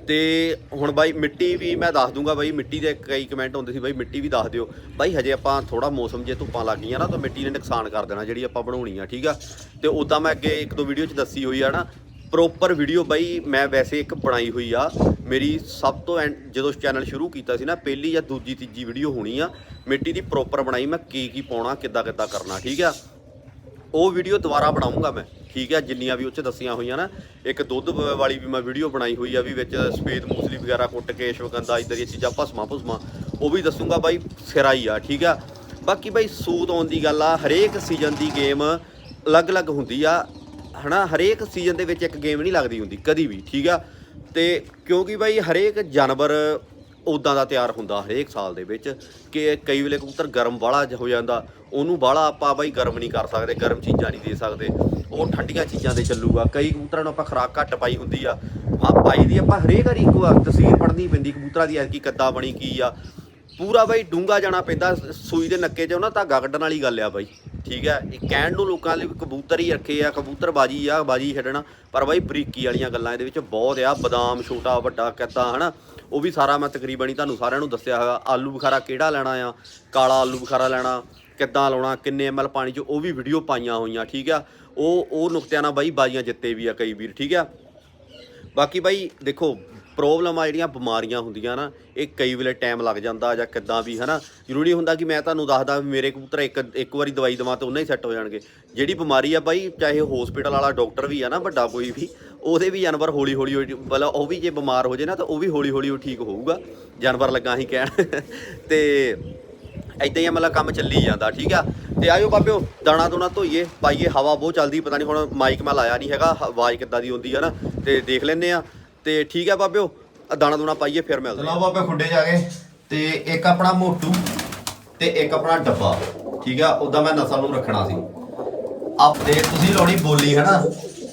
ਤੇ ਹੁਣ ਬਾਈ ਮਿੱਟੀ ਵੀ ਮੈਂ ਦੱਸ ਦੂੰਗਾ ਬਾਈ, ਮਿੱਟੀ ਦੇ ਕਈ ਕਮੈਂਟ ਹੁੰਦੇ ਸੀ, ਬਾਈ ਮਿੱਟੀ ਵੀ ਦੱਸ ਦਿਓ। ਬਾਈ ਹਜੇ ਆਪਾਂ ਥੋੜਾ ਮੌਸਮ ਜੇ ਧੁੱਪਾਂ ਲੱਗ ਗਈਆਂ ਨਾ, ਤਾਂ ਮਿੱਟੀ ਨੇ ਨੁਕਸਾਨ ਕਰ ਦੇਣਾ ਜਿਹੜੀ ਆਪਾਂ ਬਣਾਉਣੀ ਆ, ਠੀਕ ਆ? ਤੇ ਉਦਾਂ ਮੈਂ ਅੱਗੇ ਇੱਕ ਦੋ ਵੀਡੀਓ 'ਚ ਦੱਸੀ ਹੋਈ ਆ ਨਾ ਪ੍ਰੋਪਰ ਵੀਡੀਓ ਬਾਈ ਮੈਂ ਵੈਸੇ ਇੱਕ ਬਣਾਈ ਹੋਈ ਆ। ਮੇਰੀ ਸਭ ਤੋਂ ਐਂਡ ਜਦੋਂ ਚੈਨਲ ਸ਼ੁਰੂ ਕੀਤਾ ਸੀ ਨਾ, ਪਹਿਲੀ ਜਾਂ ਦੂਜੀ ਤੀਜੀ ਵੀਡੀਓ ਹੋਣੀ ਆ, ਮਿੱਟੀ ਦੀ ਪ੍ਰੋਪਰ ਬਣਾਈ ਮੈਂ ਕੀ ਕੀ ਪਾਉਣਾ ਕਿੱਦਾਂ ਕਿੱਦਾਂ ਕਰਨਾ, ਠੀਕ ਆ? ਉਹ ਵੀਡੀਓ ਦੁਬਾਰਾ ਬਣਾਉਂਗਾ ਮੈਂ। ਠੀਕ ਹੈ ਜਿੰਨੀਆਂ ਵੀ ਉਹ 'ਚ ਦੱਸੀਆਂ ਹੋਈਆਂ ਨਾ, ਇੱਕ ਦੁੱਧ ਵਾਲੀ ਵੀ ਮੈਂ ਵੀਡੀਓ ਬਣਾਈ ਹੋਈ ਆ ਵੀ ਵਿੱਚ ਸਫੇਦ ਮੂਸਲੀ ਵਗੈਰਾ ਕੁੱਟ ਕੇ, ਸ਼ਵਗੰਧਾ ਇਦਾਂ ਦੀਆਂ ਚੀਜ਼ਾਂ ਭਸਮਾ ਭੁਸਮਾ, ਉਹ ਵੀ ਦੱਸੂਗਾ ਬਾਈ, ਸਿਰਾਈ ਆ, ਠੀਕ ਆ। ਬਾਕੀ ਬਾਈ ਸੂਤ ਆਉਣ ਦੀ ਗੱਲ ਆ, ਹਰੇਕ ਸੀਜ਼ਨ ਦੀ ਗੇਮ ਅਲੱਗ-ਅਲੱਗ ਹੁੰਦੀ ਆ, ਹਨਾ? ਹਰੇਕ ਸੀਜ਼ਨ ਦੇ ਵਿੱਚ ਇੱਕ ਗੇਮ ਨਹੀਂ ਲੱਗਦੀ ਹੁੰਦੀ, ਕਦੀ ਵੀ, ਠੀਕ ਆ? ਤੇ ਕਿਉਂਕਿ ਬਾਈ ਹਰੇਕ ਜਾਨਵਰ ਉਦਾਂ ਦਾ ਤਿਆਰ ਹੁੰਦਾ, ਹਰੇਕ ਸਾਲ ਦੇ ਵਿੱਚ, ਕਿ ਕਈ ਵੇਲੇ ਕਬੂਤਰ ਗਰਮ ਵਾਲਾ ਹੋ ਜਾਂਦਾ, ਉਹਨੂੰ ਬਾਹਲਾ ਆਪਾਂ ਬਾਈ ਗਰਮ ਨਹੀਂ ਕਰ ਸਕਦੇ, ਗਰਮ ਚੀਜ਼ਾਂ ਨਹੀਂ ਦੇ ਸਕਦੇ। ਉਹ ਠੰਡੀਆਂ ਚੀਜ਼ਾਂ ਦੇ ਚੱਲੂਗਾ। ਕਈ ਕਬੂਤਰਾਂ ਨੂੰ ਆਪਾਂ ਖੁਰਾਕ ਘੱਟ ਪਾਈ ਹੁੰਦੀ ਆ। ਆ ਪਾਈ ਦੀ ਆਪਾਂ ਹਰੇਕ ਵਾਰੀ ਇੱਕੋ ਆ ਤਸਵੀਰ ਪੜਨੀ ਪੈਂਦੀ, ਕਬੂਤਰਾਂ ਦੀ ਐਤਕੀ ਕੱਦਾ ਬਣੀ ਕੀ ਆ। ਪੂਰਾ ਬਾਈ ਡੂੰਗਾ ਜਾਣਾ ਪੈਂਦਾ, ਸੂਈ ਦੇ ਨੱਕੇ 'ਚ ਉਹਨਾਂ ਧਾਗਾ ਕੱਢਣ ਵਾਲੀ ਗੱਲ ਆ ਬਾਈ। ਠੀਕ ਹੈ ਇਹ ਕਹਿਣ ਨੂੰ ਲੋਕਾਂ ਲਈ ਕਬੂਤਰ ਹੀ ਰੱਖੇ ਆ ਕਬੂਤਰ ਬਾਜ਼ੀ ਆ, ਬਾਜੀ ਛੱਡਣਾ। ਪਰ ਬਾਈ ਬਰੀਕੀ ਵਾਲੀਆਂ ਗੱਲਾਂ ਇਹਦੇ ਵਿੱਚ ਬਹੁਤ ਆ। ਬਦਾਮ ਛੋਟਾ, ਵੱਡਾ, ਕਿੱਦਾਂ, ਹਨਾ? ਉਹ ਵੀ ਸਾਰਾ ਮੈਂ ਤਕਰੀਬਨ ਹੀ ਤੁਹਾਨੂੰ ਸਾਰਿਆਂ ਨੂੰ ਦੱਸਿਆ ਹੋਇਆ ਆਲੂ ਬੁਖਾਰਾ ਕਿਹੜਾ ਲੈਣਾ ਆ? ਕਾਲਾ ਆਲੂ ਬੁਖਾਰਾ ਲੈਣਾ। ਕਿੱਦਾਂ ਲਾਉਣਾ, ਕਿੰਨੇ ਐਮਐਲ ਪਾਣੀ 'ਚ, ਉਹ ਵੀ ਵੀਡੀਓ ਪਾਈਆਂ ਹੋਈਆਂ, ਠੀਕ ਆ? ਉਹ ਉਹ ਨੁਕਤਿਆਂ ਨਾਲ ਬਾਈ ਬਾਜ਼ੀਆਂ ਜਿੱਤੇ ਵੀ ਆ ਕਈ ਵੀਰ, ਠੀਕ ਆ? ਬਾਕੀ ਬਾਈ ਦੇਖੋ ਪ੍ਰੋਬਲਮ ਆ ਜਿਹੜੀਆਂ ਬਿਮਾਰੀਆਂ ਹੁੰਦੀਆਂ ਨਾ, ਇਹ ਕਈ ਵੇਲੇ ਟਾਈਮ ਲੱਗ ਜਾਂਦਾ ਜਾਂ ਕਿੱਦਾਂ ਵੀ, ਹਨਾ? ਜ਼ਰੂਰੀ ਹੁੰਦਾ ਕਿ ਮੈਂ ਤੁਹਾਨੂੰ ਦੱਸਦਾ ਵੀ ਮੇਰੇ ਕਬੂਤਰ ਇੱਕ ਇੱਕ ਵਾਰੀ ਦਵਾਈ ਦਵਾਂ ਤਾਂ ਉਹਨਾਂ ਹੀ ਸੈੱਟ ਹੋ ਜਾਣਗੇ। ਜਿਹੜੀ ਬਿਮਾਰੀ ਆ ਬਾਈ, ਚਾਹੇ ਹਸਪੀਟਲ ਵਾਲਾ ਡਾਕਟਰ ਵੀ ਆ ਨਾ, ਵੱਡਾ ਕੋਈ ਵੀ, ਉਹਦੇ ਵੀ ਜਾਨਵਰ ਹੌਲੀ ਹੌਲੀ ਹੌਲੀ- ਮਤਲਬ ਉਹ ਵੀ ਜੇ ਬਿਮਾਰ ਹੋ ਜੇ ਨਾ, ਤਾਂ ਉਹ ਵੀ ਹੌਲੀ ਹੌਲੀ ਉਹ ਠੀਕ ਹੋਊਗਾ। ਜਾਨਵਰ ਲੱਗਾ ਹੀ ਕਹਿਣ। ਤੇ ਐਦਾਂ ਹੀ ਆ ਮਤਲਬ ਕੰਮ ਚੱਲੀ ਜਾਂਦਾ, ਠੀਕ ਆ? ਤੇ ਆਇਓ ਬਾਬਿਓ, ਦਾਣਾ ਦੋਣਾ ਧੋਈਏ, ਪਾਈਏ, ਹਵਾ ਬਹੁਤ ਚੱਲਦੀ, ਪਤਾ ਨਹੀਂ ਹੁਣ ਮਾਈਕ ਮੈਂ ਲਾਇਆ ਨਹੀਂ ਹੈਗਾ ਆਵਾਜ਼ ਕਿੱਦਾਂ ਦੀ ਹੁੰਦੀ ਹੈ ਨਾ, ਤੇ ਦੇਖ ਲੈਨੇ ਆ। ਤੇ ਠੀਕ ਆ ਬਾਬਿਓ ਦਾਣਾ ਦੋਣਾ ਪਾਈਏ, ਫਿਰ ਮਿਲਦੇ ਚਲੋ ਬਾਬੇ ਖੁੱਡੇ ਜਾ ਕੇ, ਤੇ ਇੱਕ ਆਪਣਾ ਮੋਟੂ, ਤੇ ਇੱਕ ਆਪਣਾ ਡੱਬਾ, ਠੀਕ ਆ? ਉਦਾਂ ਮੈਂ ਨਸਲ ਨੂੰ ਰੱਖਣਾ ਸੀ। ਆਪ ਤੇ ਤੁਸੀਂ ਲਾਉਣੀ ਬੋਲੀ ਹੈ ਨਾ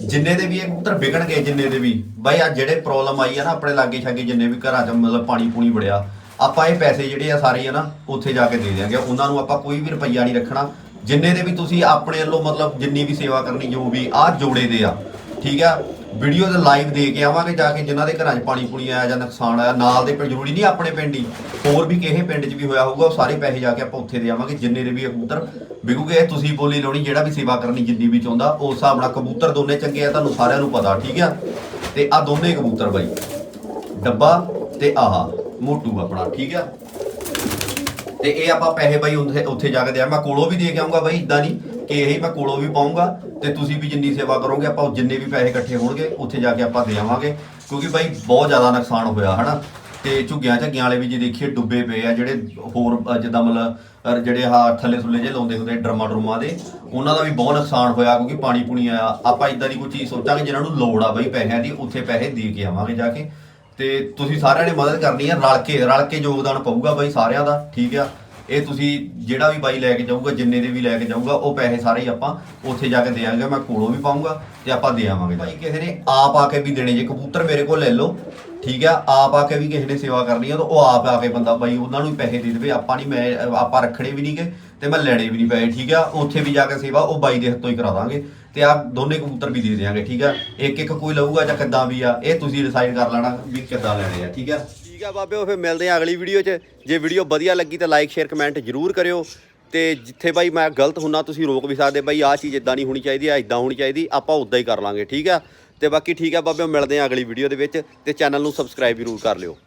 ਜਿੰਨੇ ਦੇ ਵੀ ਇਹ ਕਬੂਤਰ ਗਏ, ਜਿੰਨੇ ਦੇ ਵੀ, ਬਾਈ ਆ ਜਿਹੜੇ ਪ੍ਰੋਬਲਮ ਆਈ ਆ ਨਾ, ਆਪਣੇ ਲਾਗੇ ਛਾਗੇ ਜਿੰਨੇ ਵੀ ਘਰਾਂ 'ਚ ਮਤਲਬ ਪਾਣੀ ਪੂਣੀ ਵੜਿਆ ਆਪਾਂ ਇਹ ਪੈਸੇ ਜਿਹੜੇ ਆ ਸਾਰੇ ਆ ਨਾ, ਉੱਥੇ ਜਾ ਕੇ ਦੇ ਦਿਆਂਗੇ। ਉਹਨਾਂ ਨੂੰ ਆਪਾਂ ਕੋਈ ਵੀ ਰੁਪਈਆ ਨਹੀਂ ਰੱਖਣਾ। ਜਿੰਨੇ ਦੇ ਵੀ ਤੁਸੀਂ ਆਪਣੇ ਵੱਲੋਂ ਮਤਲਬ ਜਿੰਨੀ ਵੀ ਸੇਵਾ ਕਰਨੀ, ਜੋ ਵੀ ਆਹ ਜੋੜੇ ਦੇ ਆ, ਠੀਕ ਆ? ਵੀਡੀਓ ਦੇ ਲਾਈਵ ਦੇ ਕੇ ਆਵਾਂਗੇ ਜਾ ਕੇ, ਜਿਨ੍ਹਾਂ ਦੇ ਘਰਾਂ 'ਚ ਪਾਣੀ ਪੂਣੀ ਆਇਆ ਜਾਂ ਨੁਕਸਾਨ ਆਇਆ, ਨਾਲ ਦੇ ਪਿੰਡ ਜ਼ਰੂਰੀ ਨਹੀਂ ਆਪਣੇ ਪਿੰਡ ਹੀ। ਹੋਰ ਵੀ ਕਿਸੇ ਪਿੰਡ 'ਚ ਵੀ ਹੋਇਆ ਹੋਊਗਾ, ਉਹ ਸਾਰੇ ਪੈਸੇ ਜਾ ਕੇ ਆਪਾਂ ਉੱਥੇ ਦੇ ਆਵਾਂਗੇ, ਜਿੰਨੇ ਦੇ ਵੀ ਕਬੂਤਰ ਵਿਕੂਗੇ, ਇਹ ਤੁਸੀਂ ਬੋਲੀ ਲਾਉਣੀ, ਜਿਹੜਾ ਵੀ ਸੇਵਾ ਕਰਨੀ ਜਿੰਨੀ ਵੀ ਚਾਹੁੰਦਾ, ਉਸ ਹਿਸਾਬ ਨਾਲ ਕਬੂਤਰ ਦੋਨੇ ਚੰਗੇ ਆ, ਤੁਹਾਨੂੰ ਸਾਰਿਆਂ ਨੂੰ ਪਤਾ, ਠੀਕ ਆ? ਤੇ ਆ ਦੋਨੇ ਕਬੂਤਰ ਬਾਈ, ਡੱਬਾ ਤੇ ਆਹਾ। ਮੋਟੂ ਆਪਣਾ, ਠੀਕ ਆ? ਤੇ ਇਹ ਆਪਾਂ ਪੈਸੇ ਬਾਈ ਉੱਥੇ ਉੱਥੇ ਜਾ ਕੇ ਦਿਆ ਮੈਂ ਕੋਲੋਂ ਵੀ ਦੇ ਕੇ ਆਉਂਗਾ ਬਾਈ, ਇਦਾਂ ਨਹੀਂ ਕਿ ਇਹ ਮੈਂ ਕੋਲੋਂ ਵੀ ਪਾਉਂਗਾ ਤੇ ਤੁਸੀਂ ਵੀ ਜਿੰਨੀ ਸੇਵਾ ਕਰੋਗੇ, ਆਪਾਂ ਜਿੰਨੇ ਵੀ ਪੈਸੇ ਇਕੱਠੇ ਹੋਣਗੇ, ਉੱਥੇ ਜਾ ਕੇ ਆਪਾਂ ਦੇ ਆਵਾਂਗੇ। ਕਿਉਂਕਿ ਬਾਈ ਬਹੁਤ ਜ਼ਿਆਦਾ ਨੁਕਸਾਨ ਹੋਇਆ, ਹਨਾ? ਤੇ ਝੁੱਗੀਆਂ ਝੱਗਿਆਂ ਵਾਲੇ ਵੀ ਜੇ ਦੇਖੀਏ, ਡੁੱਬੇ ਪਏ ਆ ਜਿਹੜੇ ਹੋਰ ਜਿੱਦਾਂ ਮਤਲਬ ਜਿਹੜੇ ਆ ਥੱਲੇ ਥੁੱਲੇ ਜੇ ਲਾਉਂਦੇ ਹੁੰਦੇ ਡਰਮਾ ਡਰਮਾ ਦੇ, ਉਹਨਾਂ ਦਾ ਵੀ ਬਹੁਤ ਨੁਕਸਾਨ ਹੋਇਆ ਕਿਉਂਕਿ ਪਾਣੀ ਪੂਣੀ ਆਇਆ ਆਪਾਂ ਇਦਾਂ ਦੀ ਕੋਈ ਚੀਜ਼ ਸੋਚਾਂਗੇ ਜਿਹਨਾਂ ਨੂੰ ਲੋੜ ਆ ਬਾਈ ਪੈਸਿਆਂ ਦੀ, ਉੱਥੇ ਪੈਸੇ ਦੇ ਕੇ ਆਵਾਂਗੇ ਜਾ ਕੇ। ਤੇ ਤੁਸੀਂ ਸਾਰਿਆਂ ਨੇ ਮਦਦ ਕਰਨੀ ਆ ਰਲ ਕੇ ਰਲ ਕੇ ਯੋਗਦਾਨ ਪਊਗਾ ਬਾਈ ਸਾਰਿਆਂ ਦਾ ਠੀਕ ਆ? ਇਹ ਤੁਸੀਂ ਜਿਹੜਾ ਵੀ ਬਾਈ ਲੈ ਕੇ ਜਾਊਗਾ ਜਿੰਨੇ ਦੇ ਵੀ ਲੈ ਕੇ ਜਾਊਗਾ ਉਹ ਪੈਸੇ ਸਾਰੇ ਹੀ ਆਪਾਂ ਉੱਥੇ ਜਾ ਕੇ ਦੇਾਂਗੇ ਮੈਂ ਕੋਲੋਂ ਵੀ ਪਾਉਂਗਾ ਤੇ ਆਪਾਂ ਦੇ ਆਵਾਂਗੇ ਬਾਈ ਕਿਸੇ ਨੇ ਆਪ ਆ ਕੇ ਵੀ ਦੇਣੇ ਜੇ ਕਬੂਤਰ ਮੇਰੇ ਕੋਲ ਲੈ ਲਓ ਠੀਕ ਆ? ਆਪ ਆ ਕੇ ਵੀ ਕਿਸੇ ਨੇ ਸੇਵਾ ਕਰਨੀ ਆ ਤਾਂ ਉਹ ਆਪ ਆ ਕੇ ਬੰਦਾ ਬਾਈ ਉਹਨਾਂ ਨੂੰ ਹੀ ਪੈਸੇ ਦੇ ਦੇਵੇ ਆਪਾਂ ਨਹੀਂ ਮੈਂ ਆਪਾਂ ਰੱਖਣੇ ਵੀ ਨਹੀਂਗੇ ਤੇ ਮੈਂ ਲੈਣੇ ਵੀ ਨਹੀਂ ਪਏ ਠੀਕ ਆ? ਉੱਥੇ ਵੀ ਜਾ ਕੇ ਸੇਵਾ ਉਹ ਬਾਈ ਦੇ ਹੱਥੋਂ ਹੀ ਕਰਾ ਦਾਂਗੇ। ਤੇ ਆਪ ਦੋਨੇ ਕਬੂਤਰ ਵੀ ਦੇ ਦਿਆਂਗੇ, ਠੀਕ ਆ? ਇੱਕ ਇੱਕ ਕੋਈ ਲਊਗਾ ਜਾਂ ਕਿੱਦਾਂ ਵੀ ਆ, ਇਹ ਤੁਸੀਂ ਡਿਸਾਈਡ ਕਰ ਲੈਣਾ ਵੀ ਕਿੱਦਾਂ ਲੈਣੇ ਆ, ਠੀਕ ਆ? ਠੀਕ ਆ ਬਾਬਿਓ ਫਿਰ ਮਿਲਦੇ ਆ ਅਗਲੀ ਵੀਡੀਓ 'ਚ। ਜੇ ਵੀਡੀਓ ਵਧੀਆ ਲੱਗੀ ਤਾਂ ਲਾਈਕ ਸ਼ੇਅਰ ਕਮੈਂਟ ਜ਼ਰੂਰ ਕਰਿਓ। ਤੇ ਜਿੱਥੇ ਬਾਈ ਮੈਂ ਗਲਤ ਹੁੰਨਾ, ਤੁਸੀਂ ਰੋਕ ਵੀ ਸਕਦੇ ਬਾਈ, ਆਹ ਚੀਜ਼ ਇਦਾਂ ਨਹੀਂ ਹੋਣੀ ਚਾਹੀਦੀ ਆ ਇਦਾਂ ਹੋਣੀ ਚਾਹੀਦੀ, ਆਪਾਂ ਉਦਾਂ ਹੀ ਕਰ ਲਾਂਗੇ, ਠੀਕ ਆ? ਤੇ ਬਾਕੀ ਠੀਕ ਆ ਬਾਬਿਓ ਮਿਲਦੇ ਆ ਅਗਲੀ ਵੀਡੀਓ ਦੇ ਵਿੱਚ ਤੇ ਚੈਨਲ ਨੂੰ ਸਬਸਕ੍ਰਾਈਬ ਜ਼ਰੂਰ ਕਰ ਲਿਓ।